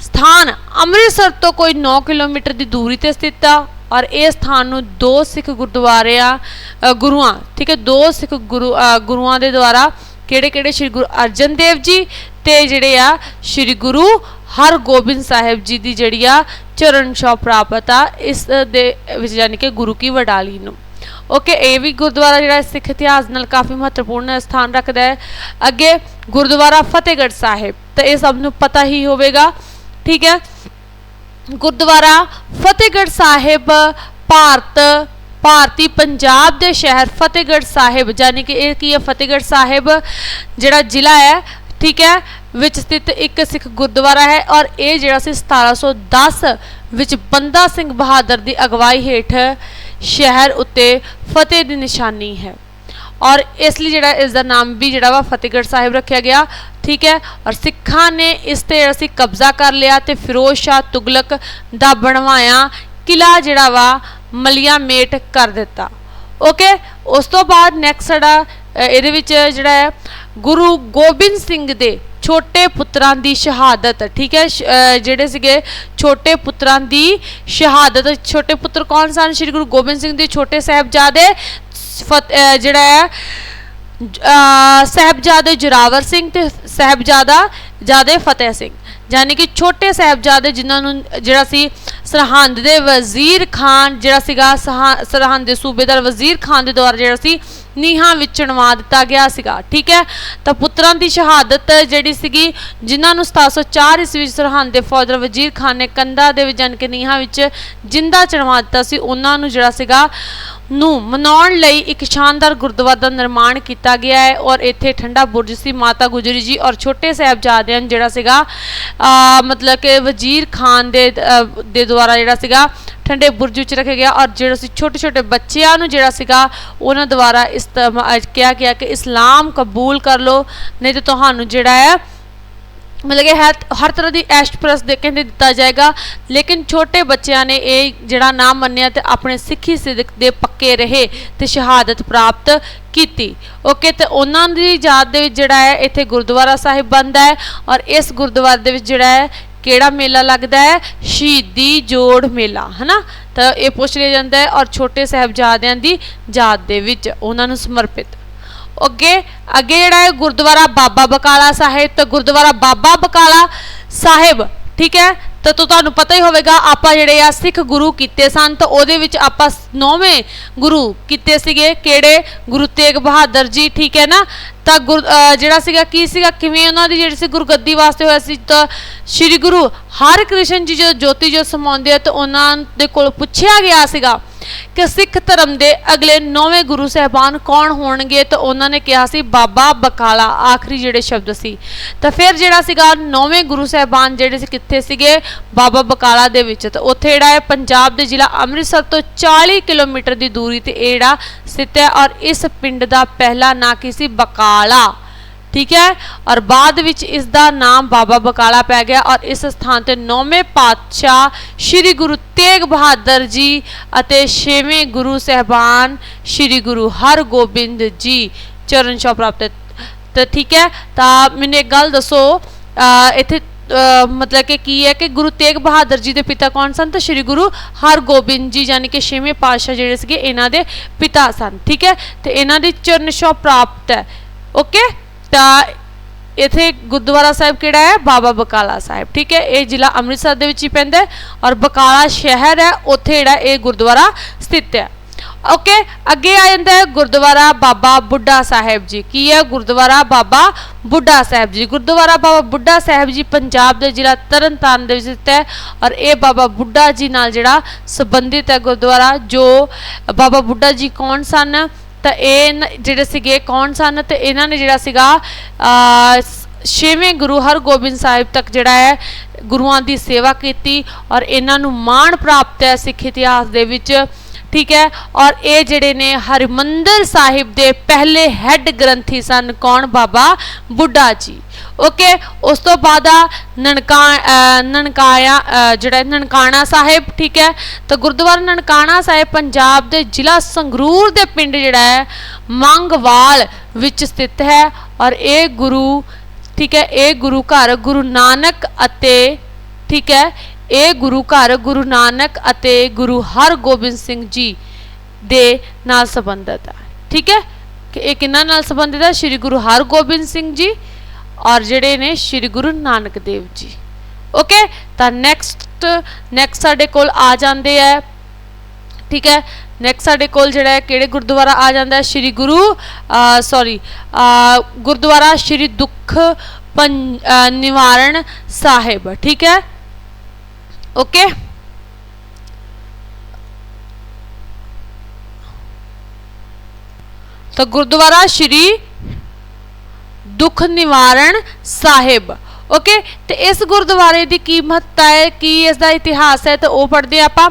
ਸਥਾਨ ਅੰਮ੍ਰਿਤਸਰ ਤੋਂ ਕੋਈ 9 ਕਿਲੋਮੀਟਰ ਦੀ ਦੂਰੀ ਤੇ ਸਥਿਤ ਆ ਔਰ ਇਹ ਸਥਾਨ ਨੂੰ ਦੋ ਸਿੱਖ ਗੁਰਦੁਆਰਿਆਂ ਗੁਰੂਆਂ, ਠੀਕ ਹੈ, ਦੋ ਸਿੱਖ ਗੁਰੂ ਗੁਰੂਆਂ ਦੇ ਦੁਆਰਾ ਕਿਹੜੇ ਕਿਹੜੇ ਸ਼੍ਰੀ ਗੁਰੂ ਅਰਜਨ ਦੇਵ ਜੀ ਤੇ ਜਿਹੜੇ ਆ ਸ਼੍ਰੀ ਗੁਰੂ ਹਰਗੋਬਿੰਦ ਸਾਹਿਬ ਜੀ ਦੀ ਜਿਹੜੀ ਆ ਚਰਨ ਛੋਹ ਪ੍ਰਾਪਤ ਆ, ਇਸ ਦੇ ਵਿੱਚ ਯਾਨੀ ਕਿ ਗੁਰੂ ਕੀ ਵਡਾਲੀ ਨੂੰ। ਓਕੇ, ਇਹ ਵੀ ਗੁਰਦੁਆਰਾ ਜਿਹੜਾ ਸਿੱਖ ਇਤਿਹਾਸ ਨਾਲ ਕਾਫੀ ਮਹੱਤਵਪੂਰਨ ਸਥਾਨ ਰੱਖਦਾ ਹੈ। ਅੱਗੇ ਗੁਰਦੁਆਰਾ ਫਤਿਹਗੜ੍ਹ ਸਾਹਿਬ, ਤਾਂ ਇਹ ਸਭ ਨੂੰ ਪਤਾ ਹੀ ਹੋਵੇਗਾ, ਠੀਕ ਹੈ? ਗੁਰਦੁਆਰਾ ਫਤਿਹਗੜ੍ਹ ਸਾਹਿਬ, ਭਾਰਤ, ਭਾਰਤੀ ਪੰਜਾਬ ਦੇ ਸ਼ਹਿਰ ਫਤਿਹਗੜ੍ਹ ਸਾਹਿਬ ਯਾਨੀ ਕਿ ਇਹ ਕੀ ਹੈ? ਫਤਿਹਗੜ੍ਹ ਸਾਹਿਬ, ਜਿਹੜਾ ਜ਼ਿਲ੍ਹਾ ਹੈ ਠੀਕ ਹੈ, ਵਿੱਚ ਸਥਿਤ ਇੱਕ ਸਿੱਖ ਗੁਰਦੁਆਰਾ ਹੈ ਔਰ ਇਹ ਜਿਹੜਾ ਸੀ 1710 ਵਿੱਚ ਬੰਦਾ ਸਿੰਘ ਬਹਾਦਰ ਦੀ ਅਗਵਾਈ ਹੇਠ ਸ਼ਹਿਰ ਉੱਤੇ ਫਤਿਹ ਦੀ ਨਿਸ਼ਾਨੀ ਹੈ। ਔਰ ਇਸ ਲਈ ਜਿਹੜਾ ਇਸ ਦਾ ਨਾਮ ਵੀ ਜਿਹੜਾ ਵਾ ਫਤਿਹਗੜ੍ਹ ਸਾਹਿਬ ਰੱਖਿਆ ਗਿਆ, ਠੀਕ ਹੈ, ਔਰ ਸਿੱਖਾਂ ਨੇ ਇਸ ਤੇ ਅਸੀਂ ਕਬਜ਼ਾ ਕਰ ਲਿਆ ਤੇ ਫਿਰੋਜ਼ ਸ਼ਾਹ ਤੁਗਲਕ ਦਾ ਬਣਵਾਇਆ ਕਿਲਾ ਜਿਹੜਾ ਵਾ ਮਲੀਆ ਮੇਟ ਕਰ ਦਿੱਤਾ। ਓਕੇ, ਉਸ ਤੋਂ ਬਾਅਦ ਨੈਕਸਟ ਸਾਡਾ ਇਹਦੇ ਵਿੱਚ ਜਿਹੜਾ ਹੈ ਗੁਰੂ ਗੋਬਿੰਦ ਸਿੰਘ ਦੇ ਛੋਟੇ ਪੁੱਤਰਾਂ ਦੀ ਸ਼ਹਾਦਤ ਠੀਕ ਹੈ ਸ਼- ਜਿਹੜੇ ਸੀਗੇ ਛੋਟੇ ਪੁੱਤਰਾਂ ਦੀ ਸ਼ਹਾਦਤ ਛੋਟੇ ਪੁੱਤਰ ਕੌਣ ਸਨ? ਸ਼੍ਰੀ ਗੁਰੂ ਗੋਬਿੰਦ ਸਿੰਘ ਦੇ ਛੋਟੇ ਸਾਹਿਬਜ਼ਾਦੇ ਫਤ- ਜਿਹੜਾ ਹੈ ਅ, ਸਾਹਿਬਜ਼ਾਦੇ ਜੋਰਾਵਰ ਸਿੰਘ ਤੇ ਸਾਹਿਬਜ਼ਾਦਾ ਜਾਦੇ ਫਤਿਹ ਸਿੰਘ। ਯਾਨੀ ਕਿ ਛੋਟੇ ਸਾਹਿਬਜ਼ਾਦੇ ਜਿਨ੍ਹਾਂ ਨੂੰ ਜਿਹੜਾ ਸੀ ਸਰਹੰਦ ਦੇ ਵਜ਼ੀਰ ਖਾਨ ਜਿਹੜਾ ਸੀਗਾ ਸਹਾ- ਸਰਹੰਦ ਦੇ ਸੂਬੇਦਾਰ ਵਜ਼ੀਰ ਖਾਨ ਦੇ ਦੁਆਰਾ ਜਿਹੜਾ ਸੀ ਨੀਹਾਂ ਵਿੱਚ ਚਣਵਾ ਦਿੱਤਾ ਗਿਆ ਸੀਗਾ, ਠੀਕ ਹੈ? ਤਾਂ ਪੁੱਤਰਾਂ ਦੀ ਸ਼ਹਾਦਤ ਜਿਹੜੀ ਸੀਗੀ, ਜਿਨ੍ਹਾਂ ਨੂੰ 704 ਈਸਵੀ ਵਿੱਚ ਸਰਹੰਦ ਦੇ ਫੌਜਦਾਰ ਵਜ਼ੀਰ ਖਾਨ ਨੇ ਕੰਧਾ ਦੇ ਵਿੱਚ ਜਾਣੀ ਕਿ ਨੀਹਾਂ ਵਿੱਚ ਜਿੰਦਾ ਚਣਵਾ ਦਿੱਤਾ ਸੀ, ਉਹਨਾਂ ਨੂੰ ਜਿਹੜਾ ਸੀਗਾ ਨੂੰ ਮਨਾਉਣ ਲਈ ਇੱਕ ਸ਼ਾਨਦਾਰ ਗੁਰਦੁਆਰਾ ਦਾ ਨਿਰਮਾਣ ਕੀਤਾ ਗਿਆ ਹੈ ਔਰ ਇੱਥੇ ਠੰਡਾ ਬੁਰਜ ਸੀ, ਮਾਤਾ ਗੁਜਰੀ ਜੀ ਔਰ ਛੋਟੇ ਸਾਹਿਬਜ਼ਾਦਿਆਂ ਜਿਹੜਾ ਸੀਗਾ ਮਤਲਬ ਕਿ ਵਜ਼ੀਰ ਖਾਨ ਦੇ ਦੇ ਦੁਆਰਾ ਜਿਹੜਾ ਸੀਗਾ, ਠੰਡੇ ਬੁਰਜ ਵਿੱਚ ਰੱਖਿਆ ਗਿਆ ਔਰ ਜਿਹੜਾ ਸੀ ਛੋਟੇ ਛੋਟੇ ਬੱਚਿਆਂ ਨੂੰ ਜਿਹੜਾ ਸੀਗਾ, ਉਹਨਾਂ ਦੁਆਰਾ ਇਸ ਕਿਹਾ ਗਿਆ ਕਿ ਇਸਲਾਮ ਕਬੂਲ ਕਰ ਲਓ, ਨਹੀਂ ਤੇ ਤੁਹਾਨੂੰ ਜਿਹੜਾ ਹੈ ਮਤਲਬ ਕਿ ਹਰ ਹਰ ਤਰ੍ਹਾਂ ਦੀ ਐਸ਼ ਪ੍ਰਸ ਦੇ ਕਹਿੰਦੇ ਦਿੱਤਾ ਜਾਏਗਾ। ਲੇਕਿਨ ਛੋਟੇ ਬੱਚਿਆਂ ਨੇ ਇਹ ਜਿਹੜਾ ਨਾਮ ਮੰਨਿਆ ਤੇ ਆਪਣੇ ਸਿੱਖੀ ਸਿਦਕ ਦੇ ਪੱਕੇ ਰਹੇ ਤੇ ਸ਼ਹਾਦਤ ਪ੍ਰਾਪਤ ਕੀਤੀ। ਓਕੇ, ਤੇ ਉਹਨਾਂ ਦੀ ਯਾਦ ਦੇ ਵਿੱਚ ਜਿਹੜਾ ਹੈ, ਇੱਥੇ ਗੁਰਦੁਆਰਾ ਸਾਹਿਬ ਬਣਦਾ ਹੈ ਔਰ ਇਸ ਗੁਰਦੁਆਰੇ ਦੇ ਵਿੱਚ ਜਿਹੜਾ ਹੈ, ਕਿਹੜਾ ਮੇਲਾ ਲੱਗਦਾ ਹੈ? ਸ਼ਹੀਦੀ ਜੋੜ ਮੇਲਾ, ਹਨਾ? ਤਾਂ ਇਹ ਪੁੱਛ ਲਿਆ ਜਾਂਦਾ ਹੈ ਔਰ ਛੋਟੇ ਸਾਹਿਬਜ਼ਾਦਿਆਂ ਦੀ ਯਾਦ ਦੇ ਵਿੱਚ ਉਹਨਾਂ ਨੂੰ ਸਮਰਪਿਤ। ਅੱਗੇ ਅੱਗੇ ਜਿਹੜਾ ਹੈ ਗੁਰਦੁਆਰਾ ਬਾਬਾ ਬਕਾਲਾ ਸਾਹਿਬ ਤੇ ਗੁਰਦੁਆਰਾ ਬਾਬਾ ਬਕਾਲਾ ਸਾਹਿਬ, ਠੀਕ ਹੈ? ਤਾਂ ਤੁਹਾਨੂੰ ਪਤਾ ਹੀ ਹੋਵੇਗਾ, ਆਪਾਂ ਜਿਹੜੇ ਆ ਸਿੱਖ ਗੁਰੂ ਕੀਤੇ ਸਨ, ਤਾਂ ਉਹਦੇ ਵਿੱਚ ਆਪਾਂ ਨੌਵੇਂ ਗੁਰੂ ਕੀਤੇ ਸੀਗੇ। ਕਿਹੜੇ? ਗੁਰੂ ਤੇਗ ਬਹਾਦਰ ਜੀ, ਠੀਕ ਹੈ ਨਾ? ਤਾਂ ਗੁਰ ਜਿਹੜਾ ਸੀਗਾ, ਕੀ ਸੀਗਾ? ਕਿਵੇਂ ਉਹਨਾਂ ਦੀ ਜਿਹੜੀ ਸੀ ਗੁਰਗੱਦੀ ਵਾਸਤੇ ਹੋਇਆ ਸੀ, ਤਾਂ ਸ੍ਰੀ ਗੁਰੂ ਹਰਿਕ੍ਰਿਸ਼ਨ ਜੀ ਜਦੋਂ ਜੋਤੀ ਜੋ ਸਮਾਉਂਦੇ ਆ, ਤਾਂ ਉਹਨਾਂ ਦੇ ਕੋਲ ਪੁੱਛਿਆ ਗਿਆ ਸੀਗਾ ਕਿ ਸਿੱਖ ਧਰਮ ਦੇ ਅਗਲੇ ਨੌਵੇਂ ਗੁਰੂ ਸਾਹਿਬਾਨ ਕੌਣ ਹੋਣਗੇ? ਤਾਂ ਉਹਨਾਂ ਨੇ ਕਿਹਾ ਸੀ, ਬਾਬਾ ਬਕਾਲਾ, ਆਖਰੀ ਜਿਹੜੇ ਸ਼ਬਦ ਸੀ। ਤਾਂ ਫਿਰ ਜਿਹੜਾ ਸੀਗਾ, ਨੌਵੇਂ ਗੁਰੂ ਸਾਹਿਬਾਨ ਜਿਹੜੇ ਸੀ, ਕਿੱਥੇ ਸੀਗੇ? ਬਾਬਾ ਬਕਾਲਾ ਦੇ ਵਿੱਚ। ਤਾਂ ਉੱਥੇ ਜਿਹੜਾ ਹੈ, ਪੰਜਾਬ ਦੇ ਜ਼ਿਲ੍ਹਾ ਅੰਮ੍ਰਿਤਸਰ ਤੋਂ 40 ਕਿਲੋਮੀਟਰ ਦੀ ਦੂਰੀ ਤੇ ਇਹ ਜਿਹੜਾ ਸਥਿਤ ਹੈ, ਔਰ ਇਸ ਪਿੰਡ ਦਾ ਪਹਿਲਾ ਨਾਂ ਕੀ ਸੀ? ਬਕਾਲਾ ਠੀਕ ਹੈ? ਔਰ ਬਾਅਦ ਵਿੱਚ ਇਸ ਦਾ ਨਾਮ ਬਾਬਾ ਬਕਾਲਾ ਪੈ ਗਿਆ ਔਰ ਇਸ ਸਥਾਨ ਤੇ ਨੌਵੇਂ ਪਾਤਸ਼ਾਹ ਸ੍ਰੀ ਗੁਰੂ ਤੇਗ ਬਹਾਦਰ ਜੀ ਅਤੇ ਛੇਵੇਂ ਗੁਰੂ ਸਹਿਬਾਨ ਸ੍ਰੀ ਗੁਰੂ ਹਰਗੋਬਿੰਦ ਜੀ ਚਰਨ ਛੋਹ ਪ੍ਰਾਪਤ ਤਾਂ ਠੀਕ ਹੈ? ਤਾਂ ਮੈਨੂੰ ਇੱਕ ਗੱਲ ਦੱਸੋ ਇੱਥੇ ਮਤਲਬ ਕਿ ਕੀ ਹੈ ਕਿ ਗੁਰੂ ਤੇਗ ਬਹਾਦਰ ਜੀ ਦੇ ਪਿਤਾ ਕੌਣ ਸਨ? ਤਾਂ ਸ੍ਰੀ ਗੁਰੂ ਹਰਗੋਬਿੰਦ ਜੀ ਯਾਨੀ ਕਿ ਛੇਵੇਂ ਪਾਤਸ਼ਾਹ ਜਿਹੜੇ ਸੀਗੇ, ਇਹਨਾਂ ਦੇ ਪਿਤਾ ਸਨ। ਠੀਕ ਹੈ? ਤੇ ਇਹਨਾਂ ਦੀ ਚਰਨ ਛੋਹ ਪ੍ਰਾਪਤ ਹੈ। ਓਕੇ ਤਾਂ ਇਥੇ ਗੁਰਦੁਆਰਾ ਸਾਹਿਬ ਕਿਹੜਾ ਹੈ? ਬਾਬਾ ਬਕਾਲਾ ਸਾਹਿਬ, ਠੀਕ ਹੈ? ਇਹ ਜ਼ਿਲ੍ਹਾ ਅੰਮ੍ਰਿਤਸਰ ਦੇ ਵਿੱਚ ਹੀ ਪੈਂਦਾ ਹੈ ਔਰ ਬਕਾਲਾ ਸ਼ਹਿਰ ਹੈ, ਉੱਥੇ ਜਿਹੜਾ ਇਹ ਗੁਰਦੁਆਰਾ ਸਥਿਤ ਹੈ। ਓਕੇ ਅੱਗੇ ਆ ਜਾਂਦਾ ਹੈ ਗੁਰਦੁਆਰਾ ਬਾਬਾ ਬੁੱਢਾ ਸਾਹਿਬ ਜੀ। ਕੀ ਹੈ ਗੁਰਦੁਆਰਾ ਬਾਬਾ ਬੁੱਢਾ ਸਾਹਿਬ ਜੀ? ਗੁਰਦੁਆਰਾ ਬਾਬਾ ਬੁੱਢਾ ਸਾਹਿਬ ਜੀ ਪੰਜਾਬ ਦੇ ਜ਼ਿਲ੍ਹਾ ਤਰਨਤਾਰਨ ਦੇ ਵਿੱਚ ਸਥਿਤ ਹੈ ਔਰ ਇਹ ਬਾਬਾ ਬੁੱਢਾ ਜੀ ਨਾਲ ਜਿਹੜਾ ਸੰਬੰਧਿਤ ਹੈ ਗੁਰਦੁਆਰਾ, ਜੋ ਬਾਬਾ ਬੁੱਢਾ ਜੀ ਕੌਣ ਸਨ? ਤਾਂ ਇਹ ਜਿਹੜੇ ਸੀਗੇ, ਕੌਣ ਸਨ ਤੇ ਇਹਨਾਂ ਨੇ ਜਿਹੜਾ ਸੀਗਾ ਛੇਵੇਂ ਗੁਰੂ ਹਰਗੋਬਿੰਦ ਸਾਹਿਬ ਤੱਕ ਜਿਹੜਾ ਹੈ, ਗੁਰੂਆਂ ਦੀ ਸੇਵਾ ਕੀਤੀ ਔਰ ਇਹਨਾਂ ਨੂੰ ਮਾਣ ਪ੍ਰਾਪਤ ਹੈ ਸਿੱਖ ਇਤਿਹਾਸ ਦੇ ਵਿੱਚ। ਠੀਕ ਹੈ। ਔਰ ਇਹ ਜਿਹੜੇ ਨੇ ਹਰਿਮੰਦਰ ਸਾਹਿਬ ਦੇ ਪਹਿਲੇ ਹੈੱਡ ਗ੍ਰੰਥੀ ਸਨ ਕੌਣ? ਬਾਬਾ ਬੁੱਢਾ ਜੀ। ਓਕੇ ਉਸ ਤੋਂ ਬਾਅਦ ਆ ਨਨਕਾ ਨਨਕਾਇਆ ਜਿਹੜਾ ਨਨਕਾਣਾ ਸਾਹਿਬ, ਠੀਕ ਹੈ। ਤਾਂ ਗੁਰਦੁਆਰਾ ਨਨਕਾਣਾ ਸਾਹਿਬ ਪੰਜਾਬ ਦੇ ਜ਼ਿਲ੍ਹਾ ਸੰਗਰੂਰ ਦੇ ਪਿੰਡ ਜਿਹੜਾ ਹੈ, ਮੰਗਵਾਲ ਵਿੱਚ ਸਥਿਤ ਹੈ। ਔਰ ਇਹ ਗੁਰੂ, ਠੀਕ ਹੈ, ਇਹ ਗੁਰੂ ਘਰ ਗੁਰੂ ਨਾਨਕ ਅਤੇ, ਠੀਕ ਹੈ ਇਹ ਗੁਰੂ ਘਰ ਗੁਰੂ ਨਾਨਕ ਅਤੇ ਗੁਰੂ ਹਰਗੋਬਿੰਦ ਸਿੰਘ ਜੀ ਦੇ ਨਾਲ ਸੰਬੰਧਿਤ ਹੈ ਠੀਕ ਹੈ? ਕਿ ਇਹ ਕਿਹਨਾਂ ਨਾਲ ਸੰਬੰਧਿਤ ਹੈ ਸ੍ਰੀ ਗੁਰੂ ਹਰਗੋਬਿੰਦ ਸਿੰਘ ਜੀ ਔਰ ਜਿਹੜੇ ਨੇ ਸ੍ਰੀ ਗੁਰੂ ਨਾਨਕ ਦੇਵ ਜੀ। ਓਕੇ ਤਾਂ ਨੈਕਸਟ ਨੈਕਸਟ ਸਾਡੇ ਕੋਲ ਆ ਜਾਂਦੇ ਆ। ਠੀਕ ਹੈ? ਨੈਕਸਟ ਸਾਡੇ ਕੋਲ ਜਿਹੜਾ ਹੈ ਕਿਹੜੇ ਗੁਰਦੁਆਰਾ ਆ ਜਾਂਦਾ ਹੈ? ਸ੍ਰੀ ਗੁਰੂ ਸੌਰੀ ਗੁਰਦੁਆਰਾ ਸ੍ਰੀ ਦੁੱਖ ਪੰ- ਅਹ, ਨਿਵਾਰਣ ਸਾਹਿਬ। ਠੀਕ ਹੈ? ਓਕੇ ਤਾਂ ਗੁਰਦੁਆਰਾ ਸ਼੍ਰੀ ਦੁੱਖ ਨਿਵਾਰਣ ਸਾਹਿਬ। ਓਕੇ ਤੇ ਇਸ ਗੁਰਦੁਆਰੇ ਦੀ ਕੀ ਮਹੱਤਤਾ ਹੈ, ਕੀ ਇਸ ਦਾ ਇਤਿਹਾਸ ਹੈ, ਤੇ ਉਹ ਪੜ੍ਹਦੇ ਹਾਂ ਆਪਾਂ।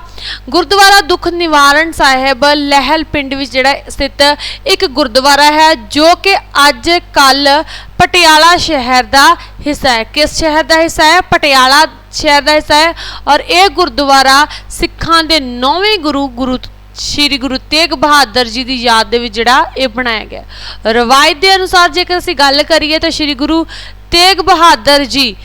ਗੁਰਦੁਆਰਾ ਦੁੱਖ ਨਿਵਾਰਨ ਸਾਹਿਬ ਲਹਿਲ ਪਿੰਡ ਵਿੱਚ ਜਿਹੜਾ ਸਥਿਤ ਇੱਕ ਗੁਰਦੁਆਰਾ ਹੈ, ਜੋ ਕਿ ਅੱਜ ਕੱਲ ਪਟਿਆਲਾ ਸ਼ਹਿਰ ਦਾ ਹਿੱਸਾ ਹੈ। ਕਿਸ ਸ਼ਹਿਰ ਦਾ ਹਿੱਸਾ ਹੈ? ਪਟਿਆਲਾ ਸ਼ਹਿਰ ਦਾ ਹਿੱਸਾ ਹੈ। ਔਰ ਇਹ ਗੁਰਦੁਆਰਾ ਸਿੱਖਾਂ ਦੇ ਨੌਵੇਂ ਗੁਰੂ ਗੁਰੂ ਸ਼੍ਰੀ ਗੁਰੂ ਤੇਗ ਬਹਾਦਰ ਜੀ ਦੀ ਯਾਦ ਦੇ ਵਿੱਚ ਜਿਹੜਾ ਇਹ ਬਣਾਇਆ ਗਿਆ। ਰਵਾਇਤ ਦੇ ਅਨੁਸਾਰ ਜੇਕਰ ਅਸੀਂ ਗੱਲ ਕਰੀਏ ਤਾਂ ਸ਼੍ਰੀ ਗੁਰੂ ਤੇਗ ਬਹਾਦਰ ਜੀ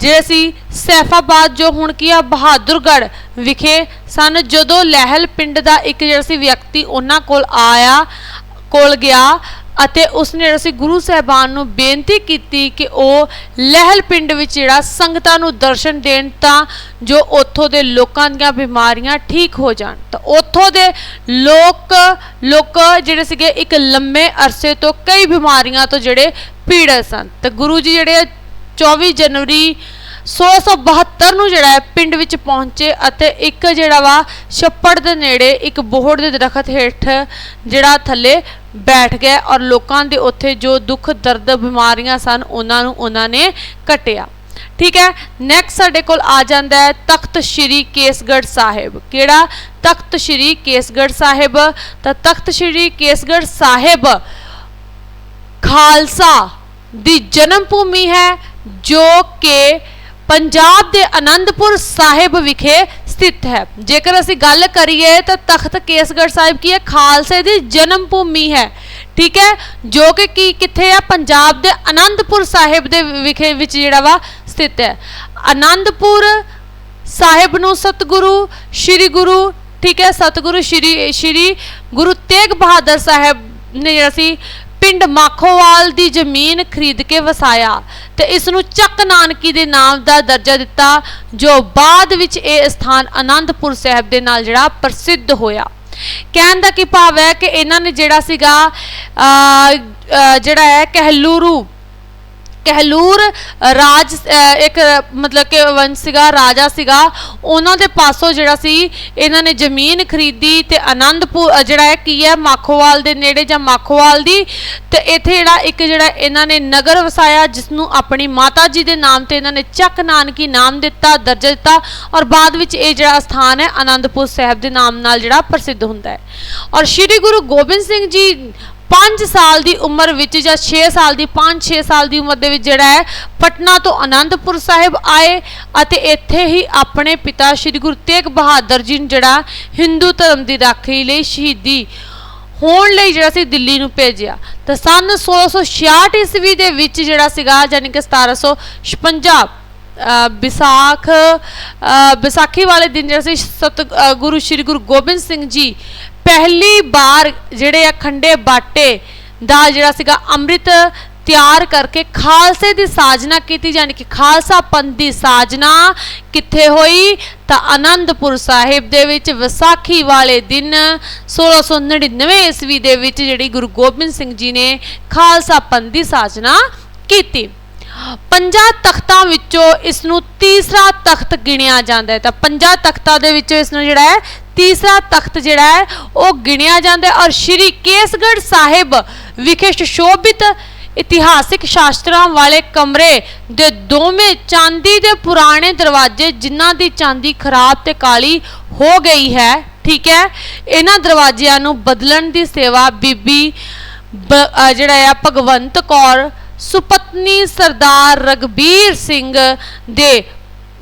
ਜਿਹੜੇ ਸੀ ਸੈਫਾਬਾਦ ਜੋ ਹੁਣ ਕੀ ਆ, ਬਹਾਦਰਗੜ੍ਹ ਵਿਖੇ ਸਨ, ਜਦੋਂ ਲਹਿਲ ਪਿੰਡ ਦਾ ਇੱਕ ਜਿਹੜਾ ਸੀ ਵਿਅਕਤੀ ਉਹਨਾਂ ਕੋਲ ਆਇਆ, ਕੋਲ ਗਿਆ ਅਤੇ ਉਸਨੇ ਜਿਹੜਾ ਸੀ ਗੁਰੂ ਸਾਹਿਬਾਨ ਨੂੰ ਬੇਨਤੀ ਕੀਤੀ ਕਿ ਉਹ ਲਹਿਲ ਪਿੰਡ ਵਿੱਚ ਜਿਹੜਾ ਸੰਗਤਾਂ ਨੂੰ ਦਰਸ਼ਨ ਦੇਣ ਤਾਂ ਜੋ ਉੱਥੋਂ ਦੇ ਲੋਕਾਂ ਦੀਆਂ ਬਿਮਾਰੀਆਂ ਠੀਕ ਹੋ ਜਾਣ। ਤਾਂ ਉੱਥੋਂ ਦੇ ਲੋਕ ਲੋਕ ਜਿਹੜੇ ਸੀਗੇ ਇੱਕ ਲੰਮੇ ਅਰਸੇ ਤੋਂ ਕਈ ਬਿਮਾਰੀਆਂ ਤੋਂ ਜਿਹੜੇ ਪੀੜਤ ਸਨ। ਤਾਂ ਗੁਰੂ ਜੀ ਜਿਹੜੇ 24 ਜਨਵਰੀ 1672 ਨੂੰ ਜਿਹੜਾ ਹੈ, ਪਿੰਡ ਵਿੱਚ ਪਹੁੰਚੇ ਅਤੇ ਇੱਕ ਜਿਹੜਾ ਵਾ, ਛੱਪੜ ਦੇ ਨੇੜੇ ਇੱਕ ਬੋਹੜ ਦੇ ਦਰਖਤ ਹੇਠ ਜਿਹੜਾ ਥੱਲੇ ਬੈਠ ਗਏ ਔਰ ਲੋਕਾਂ ਦੇ ਉੱਥੇ ਜੋ ਦੁੱਖ, ਦਰਦ, ਬਿਮਾਰੀਆਂ ਸਨ, ਉਹਨਾਂ ਨੂੰ ਉਹਨਾਂ ਨੇ ਕੱਟਿਆ। ਠੀਕ ਹੈ ਨੈਕਸਟ ਸਾਡੇ ਕੋਲ ਆ ਜਾਂਦਾ ਹੈ ਤਖਤ ਸ੍ਰੀ ਕੇਸਗੜ੍ਹ ਸਾਹਿਬ। ਕਿਹੜਾ? ਤਖਤ ਸ੍ਰੀ ਕੇਸਗੜ੍ਹ ਸਾਹਿਬ। ਤਾਂ ਤਖਤ ਸ੍ਰੀ ਕੇਸਗੜ੍ਹ ਸਾਹਿਬ ਖਾਲਸਾ ਦੀ ਜਨਮ ਭੂਮੀ ਹੈ ਜੋ ਕਿ ਪੰਜਾਬ ਦੇ ਆਨੰਦਪੁਰ ਸਾਹਿਬ ਵਿਖੇ ਸਥਿਤ ਹੈ। ਜੇਕਰ ਅਸੀਂ ਗੱਲ ਕਰੀਏ ਤਾਂ ਤਖਤ ਕੇਸਗੜ੍ਹ ਸਾਹਿਬ ਕੀ ਹੈ? ਖਾਲਸੇ ਦੀ ਜਨਮ ਭੂਮੀ ਹੈ। ਠੀਕ ਹੈ? ਜੋ ਕਿ ਕੀ ਕਿੱਥੇ ਆ? ਪੰਜਾਬ ਦੇ ਆਨੰਦਪੁਰ ਸਾਹਿਬ ਦੇ ਵਿਖੇ ਵਿੱਚ ਜਿਹੜਾ ਵਾ ਸਥਿਤ ਹੈ। ਆਨੰਦਪੁਰ ਸਾਹਿਬ ਨੂੰ ਸਤਿਗੁਰੂ ਸ੍ਰੀ ਗੁਰੂ, ਠੀਕ ਹੈ? ਸਤਿਗੁਰੂ ਸ੍ਰੀ ਸ੍ਰੀ ਗੁਰੂ ਤੇਗ ਬਹਾਦਰ ਸਾਹਿਬ ਨੇ ਜਿਹੜਾ ਸੀ ਪਿੰਡ ਮਾਖੋਵਾਲ ਦੀ ਜ਼ਮੀਨ ਖਰੀਦ ਕੇ ਵਸਾਇਆ ਤੇ ਇਸ ਨੂੰ ਚੱਕ ਨਾਨਕੀ ਦੇ ਨਾਮ ਦਾ ਦਰਜਾ ਦਿੱਤਾ, ਜੋ ਬਾਅਦ ਵਿੱਚ ਇਹ ਸਥਾਨ ਆਨੰਦਪੁਰ ਸਾਹਿਬ ਦੇ ਨਾਲ ਜਿਹੜਾ ਪ੍ਰਸਿੱਧ ਹੋਇਆ। ਕਹਿਣ ਦਾ ਕੀ ਭਾਵ ਹੈ ਕਿ ਇਹਨਾਂ ਨੇ ਜਿਹੜਾ ਸੀਗਾ ਜਿਹੜਾ ਹੈ, ਕਹਿਲੂਰੂ ਕਹਿਲੂਰ ਰਾਜ ਇੱਕ ਮਤਲਬ ਕਿ ਵੰਸ਼ ਸੀਗਾ, ਰਾਜਾ ਸੀਗਾ, ਉਹਨਾਂ ਦੇ ਪਾਸੋਂ ਜਿਹੜਾ ਸੀ, ਇਹਨਾਂ ਨੇ ਜ਼ਮੀਨ ਖਰੀਦੀ ਤੇ ਆਨੰਦਪੁਰ ਜਿਹੜਾ ਹੈ ਕੀ ਹੈ, ਮਾਖੋਵਾਲ ਦੇ ਨੇੜੇ ਜਾਂ ਮਾਖੋਵਾਲ ਦੀ, ਤੇ ਇੱਥੇ ਜਿਹੜਾ ਇੱਕ ਜਿਹੜਾ ਇਹਨਾਂ ਨੇ ਨਗਰ ਵਸਾਇਆ ਜਿਸ ਨੂੰ ਆਪਣੀ ਮਾਤਾ ਜੀ ਦੇ ਨਾਮ ਤੇ ਇਹਨਾਂ ਨੇ ਚੱਕ ਨਾਨਕੀ ਨਾਮ ਦਿੱਤਾ, ਦਰਜਾ ਦਿੱਤਾ, ਔਰ ਬਾਅਦ ਵਿੱਚ ਇਹ ਜਿਹੜਾ ਸਥਾਨ ਹੈ ਆਨੰਦਪੁਰ ਸਾਹਿਬ ਦੇ ਨਾਮ ਨਾਲ ਜਿਹੜਾ ਪ੍ਰਸਿੱਧ ਹੁੰਦਾ ਹੈ। ਔਰ ਸ੍ਰੀ ਗੁਰੂ ਗੋਬਿੰਦ ਸਿੰਘ ਜੀ 5 ਸਾਲ ਦੀ ਉਮਰ ਵਿੱਚ ਜਾਂ 6 ਸਾਲ ਦੀ 5-6 ਸਾਲ ਦੀ ਉਮਰ ਦੇ ਵਿੱਚ ਜਿਹੜਾ ਹੈ ਪਟਨਾ ਤੋਂ ਆਨੰਦਪੁਰ ਸਾਹਿਬ ਆਏ ਅਤੇ ਇੱਥੇ ਹੀ ਆਪਣੇ ਪਿਤਾ ਸ੍ਰੀ ਗੁਰੂ ਤੇਗ ਬਹਾਦਰ ਜੀ ਨੂੰ ਜਿਹੜਾ ਹਿੰਦੂ ਧਰਮ ਦੀ ਰਾਖੀ ਲਈ ਸ਼ਹੀਦੀ ਹੋਣ ਲਈ ਜਿਹੜਾ ਸੀ ਦਿੱਲੀ ਨੂੰ ਭੇਜਿਆ। ਤਾਂ ਸੰਨ 1666 ਈਸਵੀ ਦੇ ਵਿੱਚ ਜਿਹੜਾ ਸੀਗਾ ਯਾਨੀ ਕਿ 1756 ਅ, ਵਿਸਾਖ ਵਿਸਾਖੀ ਵਾਲੇ ਦਿਨ ਜਿਹੜਾ ਸੀ ਸਤ ਗੁਰੂ ਸ੍ਰੀ ਗੁਰੂ ਗੋਬਿੰਦ ਸਿੰਘ ਜੀ ਪਹਿਲੀ ਵਾਰ ਜਿਹੜੇ ਆ ਖੰਡੇ ਬਾਟੇ ਦਾ ਜਿਹੜਾ ਸੀਗਾ ਅੰਮ੍ਰਿਤ ਤਿਆਰ ਕਰਕੇ ਖਾਲਸੇ ਦੀ ਸਾਜਨਾ ਕੀਤੀ ਯਾਨੀ ਕਿ ਖਾਲਸਾ ਪੰਥ ਦੀ ਸਾਜਨਾ ਕਿੱਥੇ ਹੋਈ? ਤਾਂ ਆਨੰਦਪੁਰ ਸਾਹਿਬ ਦੇ ਵਿੱਚ ਵਿਸਾਖੀ ਵਾਲੇ ਦਿਨ 1699 ਈਸਵੀ ਦੇ ਵਿੱਚ ਜਿਹੜੀ ਗੁਰੂ ਗੋਬਿੰਦ ਸਿੰਘ ਜੀ ਨੇ ਖਾਲਸਾ ਪੰਥ ਦੀ ਸਾਜਨਾ ਕੀਤੀ। ਪੰਜਾਂ ਤਖਤਾਂ ਵਿੱਚੋਂ ਇਸ ਨੂੰ ਤੀਸਰਾ ਤਖਤ ਗਿਣਿਆ ਜਾਂਦਾ ਹੈ। ਤਾਂ ਪੰਜਾਂ ਤਖਤਾਂ ਦੇ ਵਿੱਚੋਂ ਇਸ ਨੂੰ ਜਿਹੜਾ ਹੈ, ਤੀਸਰਾ ਤਖਤ ਜਿਹੜਾ ਹੈ, ਉਹ ਗਿਣਿਆ ਜਾਂਦਾ ਔਰ ਸ਼੍ਰੀ ਕੇਸਗੜ੍ਹ ਸਾਹਿਬ ਵਿਖੇ ਸੁਸ਼ੋਭਿਤ ਇਤਿਹਾਸਿਕ ਸ਼ਾਸਤਰਾਂ ਵਾਲੇ ਕਮਰੇ ਦੇ ਦੋਵੇਂ ਚਾਂਦੀ ਦੇ ਪੁਰਾਣੇ ਦਰਵਾਜ਼ੇ, ਜਿਨ੍ਹਾਂ ਦੀ ਚਾਂਦੀ ਖਰਾਬ ਤੇ ਕਾਲੀ ਹੋ ਗਈ ਹੈ, ਠੀਕ ਹੈ? ਇਹਨਾਂ ਦਰਵਾਜ਼ਿਆਂ ਨੂੰ ਬਦਲਣ ਦੀ ਸੇਵਾ ਬੀਬੀ ਜਿਹੜਾ ਆ, ਭਗਵੰਤ ਕੌਰ ਸੁਪਤਨੀ ਸਰਦਾਰ ਰਗਬੀਰ ਸਿੰਘ ਦੇ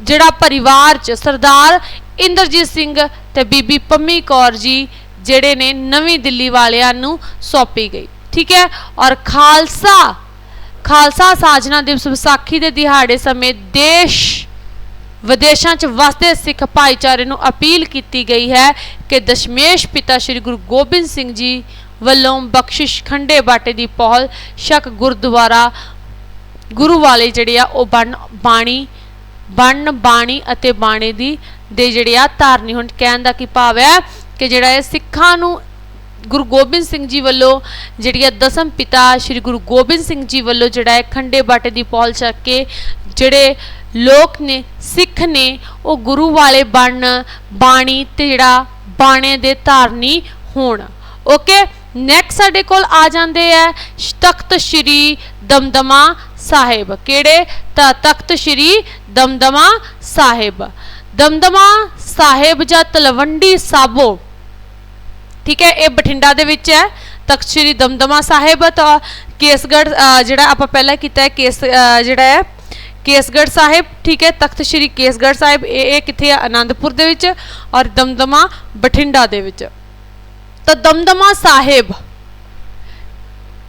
ਜਿਹੜਾ ਪਰਿਵਾਰ ਚ ਸਰਦਾਰ ਇੰਦਰਜੀਤ ਸਿੰਘ ਤੇ ਬੀਬੀ ਪੰਮੀ ਕੌਰ ਜੀ ਜਿਹੜੇ ਨੇ ਨਵੀਂ ਦਿੱਲੀ ਵਾਲਿਆਂ ਨੂੰ ਸੌਂਪੀ ਗਈ, ਠੀਕ ਹੈ? ਔਰ ਖਾਲਸਾ ਖਾਲਸਾ ਸਾਜਨਾ ਦਿਵਸ ਵਿਸਾਖੀ ਦੇ ਦਿਹਾੜੇ ਸਮੇਂ ਦੇਸ਼ ਵਿਦੇਸ਼ਾਂ 'ਚ ਵਸਦੇ ਸਿੱਖ ਭਾਈਚਾਰੇ ਨੂੰ ਅਪੀਲ ਕੀਤੀ ਗਈ ਹੈ ਕਿ ਦਸ਼ਮੇਸ਼ ਪਿਤਾ ਸ੍ਰੀ ਗੁਰੂ ਗੋਬਿੰਦ ਸਿੰਘ ਜੀ ਵੱਲੋਂ ਬਖਸ਼ਿਸ਼ ਖੰਡੇ ਬਾਟੇ ਦੀ ਪਹੁਲ ਸ਼ੱਕ ਗੁਰਦੁਆਰਾ ਗੁਰੂ ਵਾਲੇ ਜਿਹੜੇ ਆ, ਉਹ ਬਣ ਬਾਣੀ ਬਣ ਬਾਣੀ ਅਤੇ ਬਾਣੇ ਦੀ, ਦੇ ਜਿਹੜੇ ਆ ਧਾਰਨੀ ਹੁਣ ਕਹਿਣ ਦਾ ਕੀ ਭਾਵ ਹੈ ਕਿ ਜਿਹੜਾ ਇਹ ਸਿੱਖਾਂ ਨੂੰ ਗੁਰੂ ਗੋਬਿੰਦ ਸਿੰਘ ਜੀ ਵੱਲੋਂ ਜਿਹੜੀ ਆ ਦਸਮ ਪਿਤਾ ਸ੍ਰੀ ਗੁਰੂ ਗੋਬਿੰਦ ਸਿੰਘ ਜੀ ਵੱਲੋਂ ਜਿਹੜਾ ਹੈ ਖੰਡੇ ਬਾਟੇ ਦੀ ਪੌਲ ਚੱਕ ਕੇ ਜਿਹੜੇ ਲੋਕ ਨੇ, ਸਿੱਖ ਨੇ, ਉਹ ਗੁਰੂ ਵਾਲੇ ਬਣ ਬਾਣੀ ਤੇ ਜਿਹੜਾ ਬਾਣੇ ਦੇ ਧਾਰਨੀ ਹੋਣ। ਓਕੇ? ਨੈਕਸਟ ਸਾਡੇ ਕੋਲ ਆ ਜਾਂਦੇ ਆ ਤਖਤ ਸ੍ਰੀ ਦਮਦਮਾ ਸਾਹਿਬ। ਕਿਹੜੇ? ਤਾਂ ਤਖਤ ਸ੍ਰੀ ਦਮਦਮਾ ਸਾਹਿਬ। ਦਮਦਮਾ ਸਾਹਿਬ ਜਾਂ ਤਲਵੰਡੀ ਸਾਬੋ। ਠੀਕ ਹੈ, ਇਹ ਬਠਿੰਡਾ ਦੇ ਵਿੱਚ ਹੈ। ਤਖਤ ਸ੍ਰੀ ਦਮਦਮਾ ਸਾਹਿਬ ਤਾਂ ਕੇਸਗੜ੍ਹ ਜਿਹੜਾ ਆਪਾਂ ਪਹਿਲਾਂ ਕੀਤਾ ਹੈ, ਕੇਸ ਜਿਹੜਾ ਹੈ, ਕੇਸਗੜ੍ਹ ਸਾਹਿਬ। ਠੀਕ ਹੈ, ਤਖਤ ਸ੍ਰੀ ਕੇਸਗੜ੍ਹ ਸਾਹਿਬ, ਇਹ ਇਹ ਕਿੱਥੇ ਹੈ ਆਨੰਦਪੁਰ ਦੇ ਵਿੱਚ ਔਰ ਦਮਦਮਾ ਬਠਿੰਡਾ ਦੇ ਵਿੱਚ। ਤਾਂ ਦਮਦਮਾ ਸਾਹਿਬ।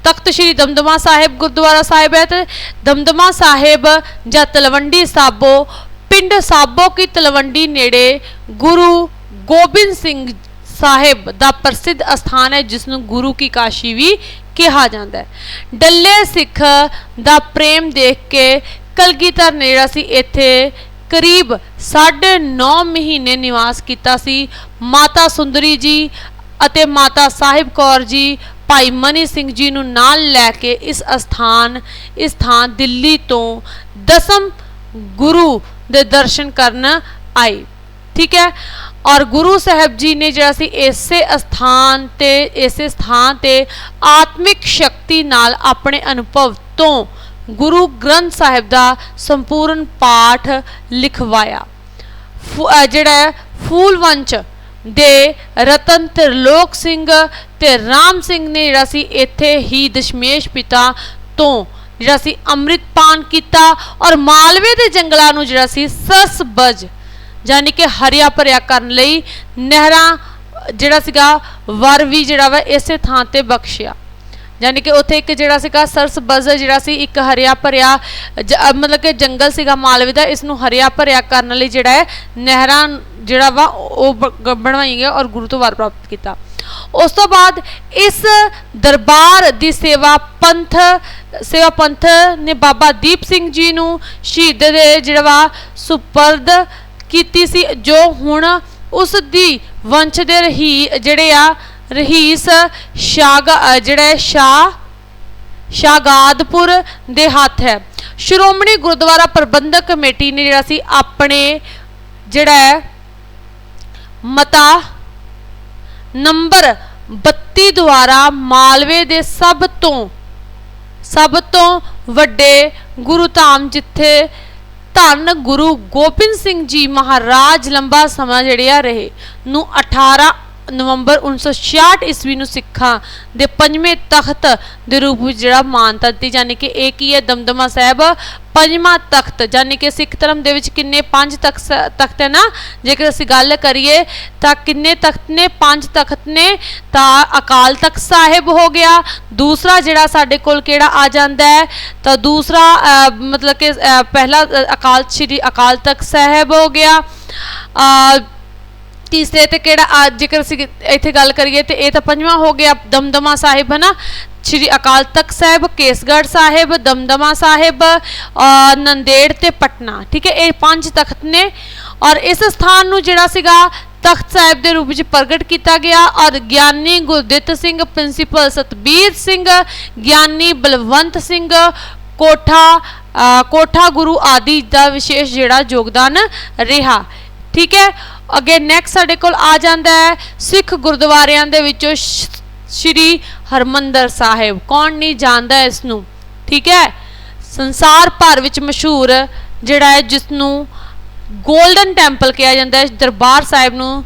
ਤਖਤ ਸ੍ਰੀ ਦਮਦਮਾ ਸਾਹਿਬ ਗੁਰਦੁਆਰਾ ਸਾਹਿਬ ਹੈ ਤੇ ਦਮਦਮਾ ਸਾਹਿਬ ਜਾਂ ਤਲਵੰਡੀ ਸਾਬੋ, ਪਿੰਡ ਸਾਬੋ ਕੀ ਤਲਵੰਡੀ ਨੇੜੇ ਗੁਰੂ ਗੋਬਿੰਦ ਸਿੰਘ ਸਾਹਿਬ ਦਾ ਪ੍ਰਸਿੱਧ ਅਸਥਾਨ ਹੈ ਜਿਸ ਨੂੰ ਗੁਰੂ ਕੀ ਕਾਸ਼ੀ ਵੀ ਕਿਹਾ ਜਾਂਦਾ ਹੈ। ਡੱਲੇ ਸਿੱਖ ਦਾ ਪ੍ਰੇਮ ਦੇਖ ਕੇ ਕਲਗੀਧਰ ਨੇੜਾ ਸੀ, ਇੱਥੇ ਕਰੀਬ 9.5 ਮਹੀਨੇ ਨਿਵਾਸ ਕੀਤਾ ਸੀ। ਮਾਤਾ ਸੁੰਦਰੀ ਜੀ ਅਤੇ ਮਾਤਾ ਸਾਹਿਬ ਕੌਰ ਜੀ, ਭਾਈ ਮਨੀ ਸਿੰਘ ਜੀ ਨੂੰ ਨਾਲ ਲੈ ਕੇ ਇਸ ਅਸਥਾਨ, ਇਸ ਥਾਂ ਦਿੱਲੀ ਤੋਂ ਦਸਮ ਗੁਰੂ ਦੇ ਦਰਸ਼ਨ ਕਰਨ ਆਏ। ਠੀਕ ਹੈ? ਔਰ ਗੁਰੂ ਸਾਹਿਬ ਜੀ ਨੇ ਜਿਹੜਾ ਸੀ ਇਸੇ ਅਸਥਾਨ ਤੇ, ਇਸੇ ਸਥਾਨ ਤੇ ਆਤਮਿਕ ਸ਼ਕਤੀ ਨਾਲ ਆਪਣੇ ਅਨੁਭਵ ਤੋਂ ਗੁਰੂ ਗ੍ਰੰਥ ਸਾਹਿਬ ਦਾ ਸੰਪੂਰਨ ਪਾਠ ਲਿਖਵਾਇਆ। ਫੂ- ਜਿਹੜਾ ਹੈ ਫੂਲਵੰਚ ਦੇ ਰਤਨ ਤ੍ਰਿਲੋਕ ਸਿੰਘ ਤੇ ਰਾਮ ਸਿੰਘ ਨੇ ਜਿਹੜਾ ਸੀ ਇੱਥੇ ਹੀ ਦਸ਼ਮੇਸ਼ ਪਿਤਾ ਤੋਂ ਜਿਹੜਾ ਸੀ ਅੰਮ੍ਰਿਤਪਾਨ ਕੀਤਾ ਔਰ ਮਾਲਵੇ ਦੇ ਜੰਗਲਾਂ ਨੂੰ ਜਿਹੜਾ ਸੀ ਸਸਬਜ ਯਾਨੀ ਕਿ ਹਰਿਆ ਭਰਿਆ ਕਰਨ ਲਈ ਨਹਿਰਾਂ ਜਿਹੜਾ ਸੀਗਾ, ਵਰ ਵੀ ਜਿਹੜਾ ਵਾ ਇਸੇ ਥਾਂ ਤੇ ਬਖਸ਼ਿਆ। ਯਾਨੀ ਕਿ ਉੱਥੇ ਇੱਕ ਜਿਹੜਾ ਸੀਗਾ ਸਰਸਬਜ਼ ਜਿਹੜਾ ਸੀ, ਇੱਕ ਹਰਿਆ ਭਰਿਆ ਮਤਲਬ ਕਿ ਜੰਗਲ ਸੀਗਾ ਮਾਲਵੇ ਦਾ ਇਸ ਨੂੰ ਹਰਿਆ ਭਰਿਆ ਕਰਨ ਲਈ ਜਿਹੜਾ ਹੈ, ਨਹਿਰਾਂ ਜਿਹੜਾ ਵਾ, ਉਹ ਬ- ਬਣਵਾਈ ਗਿਆ ਔਰ ਗੁਰੂ ਤੋਂ ਵਰ ਪ੍ਰਾਪਤ ਕੀਤਾ। ਉਸ ਤੋਂ ਬਾਅਦ ਇਸ ਦਰਬਾਰ ਦੀ ਸੇਵਾ ਪੰਥ ਸੇਵਾ ਪੰਥ ਨੇ ਬਾਬਾ ਦੀਪ ਸਿੰਘ ਜੀ ਨੂੰ ਸ਼ਹੀਦ ਦੇ ਜਿਹੜਾ ਵਾ, ਸੁਪਰਦ ਕੀਤੀ ਸੀ, ਜੋ ਹੁਣ ਉਸ ਦੀ ਵੰਸ਼ ਦੇ ਰਹੀ ਜਿਹੜੇ ਆ ਰਹੀਸ ਸ਼ਾਗ ਜਿਹੜਾ ਹੈ, ਸ਼ਾਹ ਸ਼ਾਗਾਦਪੁਰ ਦੇ ਹੱਥ ਹੈ। ਸ਼੍ਰੋਮਣੀ ਗੁਰਦੁਆਰਾ ਪ੍ਰਬੰਧਕ ਕਮੇਟੀ ਨੇ ਜਿਹੜਾ ਸੀ ਆਪਣੇ ਜਿਹੜਾ ਮਤਾ ਨੰਬਰ 32 ਦੁਆਰਾ ਮਾਲਵੇ ਦੇ ਸਭ ਤੋਂ ਸਭ ਤੋਂ ਵੱਡੇ ਗੁਰੂ ਧਾਮ ਜਿੱਥੇ ਧੰਨ ਗੁਰੂ ਗੋਬਿੰਦ ਸਿੰਘ ਜੀ ਮਹਾਰਾਜ ਲੰਬਾ ਸਮਾਂ ਜਿਹੜੇ ਆ ਰਹੇ, ਨੂੰ 18 ਨਵੰਬਰ 1966 ਈਸਵੀ ਨੂੰ ਸਿੱਖਾਂ ਦੇ ਪੰਜਵੇਂ ਤਖਤ ਦੇ ਰੂਪ ਵਿੱਚ ਜਿਹੜਾ ਮਾਨਤਾ ਦਿੱਤੀ ਜਾਨੀ ਕਿ ਇਹ ਕੀ ਹੈ? ਦਮਦਮਾ ਸਾਹਿਬ, ਪੰਜਵਾਂ ਤਖਤ ਜਾਨੀ ਕਿ ਸਿੱਖ ਧਰਮ ਦੇ ਵਿੱਚ ਕਿੰਨੇ ਪੰਜ ਤਖਤ ਤਖਤ ਹੈ ਨਾ? ਜੇਕਰ ਅਸੀਂ ਗੱਲ ਕਰੀਏ ਤਾਂ ਕਿੰਨੇ ਤਖਤ ਨੇ? ਪੰਜ ਤਖਤ ਨੇ। ਤਾਂ ਅਕਾਲ ਤਖਤ ਸਾਹਿਬ ਹੋ ਗਿਆ। ਦੂਸਰਾ ਜਿਹੜਾ ਸਾਡੇ ਕੋਲ ਕਿਹੜਾ ਆ ਜਾਂਦਾ ਹੈ? ਤਾਂ ਦੂਸਰਾ ਮਤਲਬ ਕਿ ਪਹਿਲਾ ਅਕਾਲ, ਸ਼੍ਰੀ ਅਕਾਲ ਤਖਤ ਸਾਹਿਬ ਹੋ ਗਿਆ। ਤੀਸਰੇ ਤੇ ਕਿਹੜਾ ਅੱਜ ਜੇਕਰ ਅਸੀਂ ਇੱਥੇ ਗੱਲ ਕਰੀਏ ਤੇ ਇਹ ਤਾਂ ਪੰਜਵਾਂ ਹੋ ਗਿਆ ਦਮਦਮਾ ਸਾਹਿਬ ਹੈ ਨਾ ਸ਼੍ਰੀ ਅਕਾਲ ਤਖਤ ਸਾਹਿਬ, ਕੇਸਗੜ੍ਹ ਸਾਹਿਬ, ਦਮਦਮਾ ਸਾਹਿਬ ਅਹ ਨੰਦੇੜ ਤੇ ਪਟਨਾ, ਠੀਕ ਹੈ? ਇਹ ਪੰਜ ਤਖਤ ਨੇ ਔਰ ਇਸ ਸਥਾਨ ਨੂੰ ਜਿਹੜਾ ਸੀਗਾ ਤਖਤ ਸਾਹਿਬ ਦੇ ਰੂਪ ਵਿੱਚ ਪ੍ਰਗਟ ਕੀਤਾ ਗਿਆ ਔਰ ਗਿਆਨੀ ਗੁਰਦਿੱਤ ਸਿੰਘ, ਪ੍ਰਿੰਸੀਪਲ ਸਤਬੀਰ ਸਿੰਘ, ਗਿਆਨੀ ਬਲਵੰਤ ਸਿੰਘ, ਕੋਠਾ ਕੋਠਾ ਗੁਰੂ ਆਦਿ ਦਾ ਵਿਸ਼ੇਸ਼ ਜਿਹੜਾ ਯੋਗਦਾਨ ਰਿਹਾ, ਠੀਕ ਹੈ? ਅੱਗੇ ਨੈਕਸਟ ਸਾਡੇ ਕੋਲ ਆ ਜਾਂਦਾ ਹੈ ਸਿੱਖ ਗੁਰਦੁਆਰਿਆਂ ਦੇ ਵਿੱਚੋਂ ਸ਼੍ਰੀ ਹਰਮੰਦਰ ਸਾਹਿਬ। ਕੌਣ ਨਹੀਂ ਜਾਣਦਾ ਇਸ ਨੂੰ ਠੀਕ ਹੈ? ਸੰਸਾਰ ਭਰ ਵਿੱਚ ਮਸ਼ਹੂਰ ਜਿਹੜਾ ਹੈ ਜਿਸ ਨੂੰ ਗੋਲਡਨ ਟੈਂਪਲ ਕਿਹਾ ਜਾਂਦਾ ਹੈ, ਦਰਬਾਰ ਸਾਹਿਬ ਨੂੰ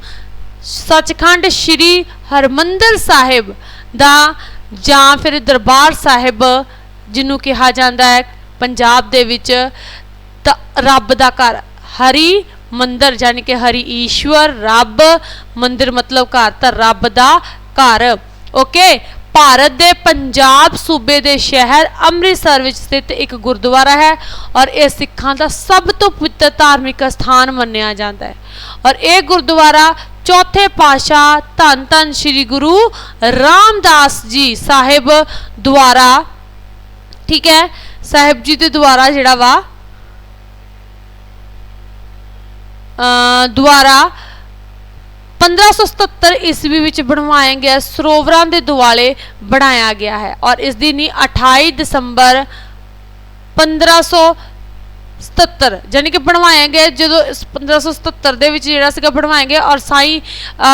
ਸੱਚਖੰਡ ਸ਼੍ਰੀ ਹਰਮੰਦਰ ਸਾਹਿਬ ਦਾ ਜਾਂ ਫਿਰ ਦਰਬਾਰ ਸਾਹਿਬ ਜਿਹਨੂੰ ਕਿਹਾ ਜਾਂਦਾ ਹੈ, ਪੰਜਾਬ ਦੇ ਵਿੱਚ ਤਾਂ ਰੱਬ ਦਾ ਘਰ, ਹਰੀ ਮੰਦਰ ਯਾਨੀ ਕਿ ਹਰੀ ਈਸ਼ਵਰ, ਰੱਬ, ਮੰਦਰ ਮਤਲਬ ਘਰ ਤਾਂ ਰੱਬ ਦਾ ਘਰ। ਓਕੇ ਭਾਰਤ ਦੇ ਪੰਜਾਬ ਸੂਬੇ ਦੇ ਸ਼ਹਿਰ ਅੰਮ੍ਰਿਤਸਰ ਵਿੱਚ ਸਥਿਤ ਇੱਕ ਗੁਰਦੁਆਰਾ ਹੈ ਔਰ ਇਹ ਸਿੱਖਾਂ ਦਾ ਸਭ ਤੋਂ ਪਵਿੱਤਰ ਧਾਰਮਿਕ ਸਥਾਨ ਮੰਨਿਆ ਜਾਂਦਾ ਹੈ। ਔਰ ਇਹ ਗੁਰਦੁਆਰਾ ਚੌਥੇ ਪਾਤਸ਼ਾਹ ਧੰਨ ਧੰਨ ਸ੍ਰੀ ਗੁਰੂ ਰਾਮਦਾਸ ਜੀ ਸਾਹਿਬ ਦੁਆਰਾ, ਠੀਕ ਹੈ, ਸਾਹਿਬ ਜੀ ਦੇ ਦੁਆਰਾ ਜਿਹੜਾ ਵਾ ਦੁਆਰਾ 1577 ਈਸਵੀ ਵਿੱਚ ਬਣਵਾਇਆ ਗਿਆ ਸਰੋਵਰਾਂ ਦੇ ਦੁਆਲੇ ਬਣਾਇਆ ਗਿਆ ਹੈ ਔਰ ਇਸ ਦੀ ਨੀ 28 ਦਸੰਬਰ 1577 ਯਾਨੀ ਕਿ ਬਣਵਾਇਆ ਗਿਆ ਜਦੋਂ ਇਸ 1577 ਦੇ ਵਿੱਚ ਜਿਹੜਾ ਸੀਗਾ ਬਣਵਾਇਆ ਗਿਆ ਔਰ ਸਾਈ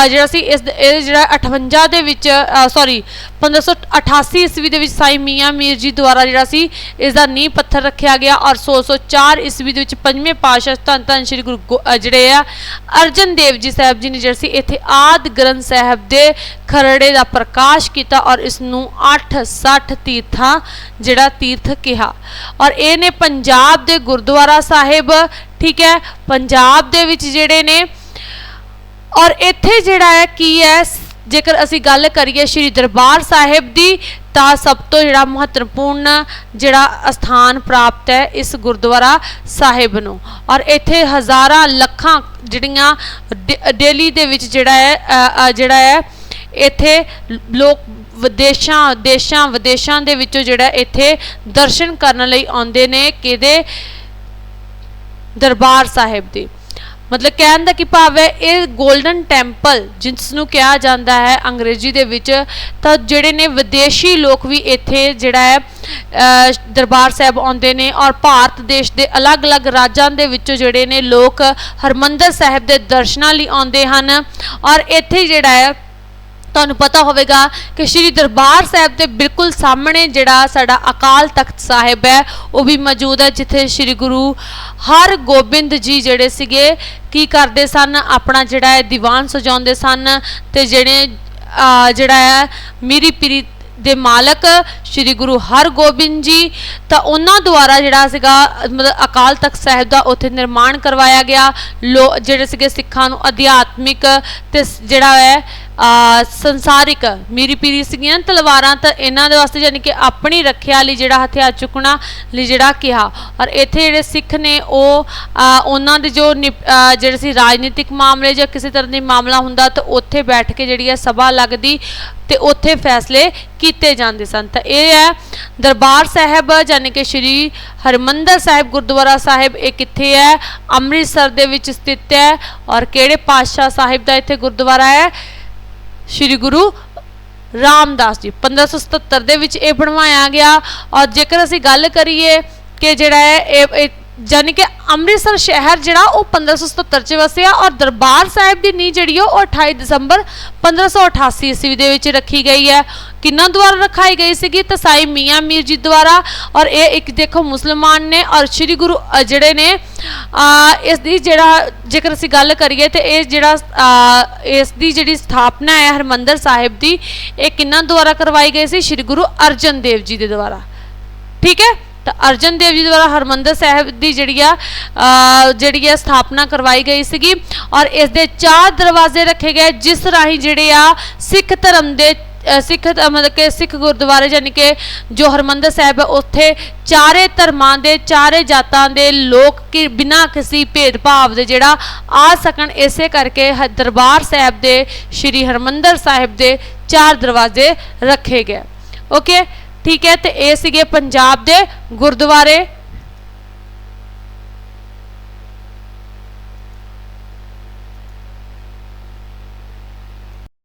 ਜਿਹੜਾ ਸੀ ਇਸ, ਇਹ ਜਿਹੜਾ 58 ਦੇ ਵਿੱਚ ਸੌਰੀ 1588 ਈਸਵੀ ਦੇ ਵਿੱਚ ਸਾਈ ਮੀਆਂ ਮੀਰ ਜੀ ਦੁਆਰਾ ਜਿਹੜਾ ਸੀ ਇਸ ਦਾ ਨੀਂਹ ਪੱਥਰ ਰੱਖਿਆ ਗਿਆ ਔਰ 1604 ਈਸਵੀ ਦੇ ਵਿੱਚ ਪੰਜਵੇਂ ਪਾਤਸ਼ਾਹ ਧੰਨ ਧੰਨ ਸ੍ਰੀ ਗੁਰੂ ਗੋ- ਜਿਹੜੇ ਆ, ਅਰਜਨ ਦੇਵ ਜੀ ਸਾਹਿਬ ਜੀ ਨੇ ਜਿਹੜਾ ਸੀ, ਇੱਥੇ ਆਦ ਗ੍ਰੰਥ ਸਾਹਿਬ ਦੇ ਖਰੜੇ ਦਾ ਪ੍ਰਕਾਸ਼ ਕੀਤਾ ਔਰ ਇਸ ਨੂੰ 860 ਤੀਰਥਾਂ ਜਿਹੜਾ ਤੀਰਥ ਕਿਹਾ। ਔਰ ਇਹ ਨੇ ਪੰਜਾਬ ਦੇ ਗੁਰਦੁਆਰਾ ਸਾਹਿਬ, ਠੀਕ ਹੈ, ਪੰਜਾਬ ਦੇ ਵਿੱਚ ਜਿਹੜੇ ਨੇ, ਔਰ ਇੱਥੇ ਜਿਹੜਾ ਹੈ ਕੀ ਹੈ ਜੇਕਰ ਅਸੀਂ ਗੱਲ ਕਰੀਏ ਸ਼੍ਰੀ ਦਰਬਾਰ ਸਾਹਿਬ ਦੀ, ਤਾਂ ਸਭ ਤੋਂ ਜਿਹੜਾ ਮਹੱਤਵਪੂਰਨ ਜਿਹੜਾ ਸਥਾਨ ਪ੍ਰਾਪਤ ਹੈ ਇਸ ਗੁਰਦੁਆਰਾ ਸਾਹਿਬ ਨੂੰ। ਔਰ ਇੱਥੇ ਹਜ਼ਾਰਾਂ ਲੱਖਾਂ ਜਿਹੜੀਆਂ ਡੇ- ਡੇਲੀ ਦੇ ਵਿੱਚ ਜਿਹੜਾ ਹੈ ਜਿਹੜਾ ਹੈ, ਇੱਥੇ ਲੋਕ ਵਿਦੇਸ਼ਾਂ, ਦੇਸ਼ਾਂ, ਵਿਦੇਸ਼ਾਂ ਦੇ ਵਿੱਚੋਂ ਜਿਹੜਾ ਇੱਥੇ ਦਰਸ਼ਨ ਕਰਨ ਲਈ ਆਉਂਦੇ ਨੇ ਕਿਹਦੇ? ਦਰਬਾਰ ਸਾਹਿਬ ਦੇ। ਮਤਲਬ ਕਹਿਣ ਦਾ ਕੀ ਭਾਵ ਹੈ, ਇਹ 골ਡਨ ਟੈਂਪਲ ਜਿਸ ਨੂੰ ਕਿਹਾ ਜਾਂਦਾ ਹੈ ਅੰਗਰੇਜ਼ੀ ਦੇ ਵਿੱਚ, ਤਾਂ ਜਿਹੜੇ ਨੇ ਵਿਦੇਸ਼ੀ ਲੋਕ ਵੀ ਇੱਥੇ ਜਿਹੜਾ ਹੈ ਦਰਬਾਰ ਸਾਹਿਬ ਆਉਂਦੇ ਨੇ ਔਰ ਭਾਰਤ ਦੇਸ਼ ਦੇ ਅਲੱਗ-ਅਲੱਗ ਰਾਜਾਂ ਦੇ ਵਿੱਚੋਂ ਜਿਹੜੇ ਨੇ ਲੋਕ ਹਰਮੰਦਰ ਸਾਹਿਬ ਦੇ ਦਰਸ਼ਨਾਂ ਲਈ ਆਉਂਦੇ ਹਨ ਔਰ ਇੱਥੇ ਜਿਹੜਾ ਹੈ ਤੁਹਾਨੂੰ ਪਤਾ ਹੋਵੇਗਾ ਕਿ ਸ਼੍ਰੀ ਦਰਬਾਰ ਸਾਹਿਬ ਦੇ ਬਿਲਕੁਲ ਸਾਹਮਣੇ ਜਿਹੜਾ ਸਾਡਾ ਅਕਾਲ ਤਖਤ ਸਾਹਿਬ ਹੈ, ਉਹ ਵੀ ਮੌਜੂਦ ਹੈ, ਜਿੱਥੇ ਸ਼੍ਰੀ ਗੁਰੂ ਹਰਗੋਬਿੰਦ ਜੀ ਜਿਹੜੇ ਸੀਗੇ, ਕੀ ਕਰਦੇ ਸਨ? ਆਪਣਾ ਜਿਹੜਾ ਹੈ ਦੀਵਾਨ ਸਜਾਉਂਦੇ ਸਨ ਤੇ ਜਿਹੜੇ ਜਿਹੜਾ ਹੈ ਮੀਰੀ ਪੀਰੀ ਦੇ ਮਾਲਕ ਸ਼੍ਰੀ ਗੁਰੂ ਹਰਗੋਬਿੰਦ ਜੀ, ਤਾਂ ਉਹਨਾਂ ਦੁਆਰਾ ਜਿਹੜਾ ਸੀਗਾ, ਮਤਲਬ ਅਕਾਲ ਤਖਤ ਸਾਹਿਬ ਦਾ ਉੱਥੇ ਨਿਰਮਾਣ ਕਰਵਾਇਆ ਗਿਆ। ਲੋ, ਜਿਹੜੇ ਸੀਗੇ ਸਿੱਖਾਂ ਨੂੰ ਅਧਿਆਤਮਿਕ ਤੇ ਸ- ਜਿਹੜਾ ਹੈ ਸੰਸਾਰਿਕ, ਮੀਰੀ ਪੀਰੀ ਸੀਗੀਆਂ ਤਲਵਾਰਾਂ ਤਾਂ ਇਹਨਾਂ ਦੇ ਵਾਸਤੇ ਯਾਨੀ ਕਿ ਆਪਣੀ ਰੱਖਿਆ ਲਈ ਜਿਹੜਾ ਹਥਿਆਰ ਚੁੱਕਣਾ ਲਈ ਜਿਹੜਾ ਕਿਹਾ। ਔਰ ਇੱਥੇ ਜਿਹੜੇ ਸਿੱਖ ਨੇ ਉਹ ਉਹਨਾਂ ਦੇ ਜੋ ਨਿਪ- ਜਿਹੜੇ ਸੀ ਰਾਜਨੀਤਿਕ ਮਾਮਲੇ ਜਾਂ ਕਿਸੇ ਤਰ੍ਹਾਂ ਦੀ ਮਾਮਲਾ ਹੁੰਦਾ ਤਾਂ ਉੱਥੇ ਬੈਠ ਕੇ ਜਿਹੜੀ ਹੈ ਸਭਾ ਲੱਗਦੀ ਤੇ ਉੱਥੇ ਫੈਸਲੇ ਕੀਤੇ ਜਾਂਦੇ ਸਨ। ਤਾਂ ਇਹ ਹੈ ਦਰਬਾਰ ਸਾਹਿਬ ਯਾਨੀ ਕਿ ਸ਼੍ਰੀ ਹਰਮੰਦਰ ਸਾਹਿਬ ਗੁਰਦੁਆਰਾ ਸਾਹਿਬ, ਇਹ ਕਿੱਥੇ ਹੈ? ਅੰਮ੍ਰਿਤਸਰ ਦੇ ਵਿੱਚ ਸਥਿਤ ਹੈ। ਔਰ ਕਿਹੜੇ ਪਾਤਸ਼ਾਹ ਸਾਹਿਬ ਦਾ ਇੱਥੇ ਗੁਰਦੁਆਰਾ ਹੈ? ਸ਼੍ਰੀ ਗੁਰੂ ਰਾਮਦਾਸ ਜੀ। 1577 ਦੇ ਵਿੱਚ ਇਹ ਬਣਵਾਇਆ ਗਿਆ। ਔਰ ਜੇਕਰ ਅਸੀਂ ਗੱਲ ਕਰੀਏ ਕਿ ਜਿਹੜਾ ਹੈ ਇਹ ਇਹ ਕਿ ਅੰਮ੍ਰਿਤਸਰ ਸ਼ਹਿਰ ਜਿਹੜਾ ਉਹ 1577 ਚ ਵਸਿਆ ਔਰ ਦਰਬਾਰ ਸਾਹਿਬ ਦੀ ਨੀਂਹ ਜਿਹੜੀ ਉਹ 28 ਦਸੰਬਰ 1588 ਈਸਵੀ ਦੇ ਵਿੱਚ ਰੱਖੀ ਗਈ ਹੈ। ਕਿੰਨਾ ਦੁਆਰਾ ਰਖਾਈ ਗਈ ਸੀਗੀ? ਤਾਂ ਸਾਈ ਮੀਆਂ ਮੀਰ ਜੀ ਦੁਆਰਾ। ਔਰ ਇਹ ਇੱਕ ਦੇਖੋ ਮੁਸਲਮਾਨ ਨੇ ਔਰ ਸ੍ਰੀ ਗੁਰੂ ਅ, ਜਿਹੜੇ ਨੇ ਅ, ਇਸ ਦੀ ਜਿਹੜਾ ਜੇਕਰ ਅਸੀਂ ਗੱਲ ਕਰੀਏ ਤੇ ਇਹ ਜਿਹੜਾ ਇਸ ਦੀ ਜਿਹੜੀ ਸਥਾਪਨਾ ਹੈ ਹਰਮੰਦਰ ਸਾਹਿਬ ਦੀ ਇਹ ਕਿੰਨਾ ਦੁਆਰਾ ਕਰਵਾਈ ਗਈ ਸੀ? ਸ੍ਰੀ ਗੁਰੂ ਅਰਜਨ ਦੇਵ ਜੀ ਦੇ ਦੁਆਰਾ। ਠੀਕ ਹੈ? ਤਾਂ ਅਰਜਨ ਦੇਵ ਜੀ ਦੁਆਰਾ ਹਰਮੰਦਰ ਸਾਹਿਬ ਦੀ ਜਿਹੜੀ ਆ ਜਿਹੜੀ ਆ ਸਥਾਪਨਾ ਕਰਵਾਈ ਗਈ ਸੀਗੀ ਔਰ ਇਸ ਦੇ ਚਾਰ ਦਰਵਾਜ਼ੇ ਰੱਖੇ ਗਏ, ਜਿਸ ਰਾਹੀਂ ਜਿਹੜੇ ਆ ਸਿੱਖ ਧਰਮ ਦੇ ਸਿੱਖ ਮਤਲਬ ਕਿ ਸਿੱਖ ਗੁਰਦੁਆਰੇ ਯਾਨੀ ਕਿ ਜੋ ਹਰਮੰਦਰ ਸਾਹਿਬ ਹੈ ਉੱਥੇ ਚਾਰੇ ਧਰਮਾਂ ਦੇ, ਚਾਰੇ ਜਾਤਾਂ ਦੇ ਲੋਕ ਕਿ ਬਿਨਾਂ ਕਿਸੇ ਭੇਦਭਾਵ ਦੇ ਜਿਹੜਾ ਆ ਸਕਣ, ਇਸੇ ਕਰਕੇ ਹ- ਦਰਬਾਰ ਸਾਹਿਬ ਦੇ ਸ਼੍ਰੀ ਹਰਮੰਦਰ ਸਾਹਿਬ ਦੇ ਚਾਰ ਦਰਵਾਜ਼ੇ ਰੱਖੇ ਗਏ। ਓਕੇ? ਠੀਕ ਹੈ ਤੇ ਇਹ ਸੀਗੇ ਪੰਜਾਬ ਦੇ ਗੁਰਦੁਆਰੇ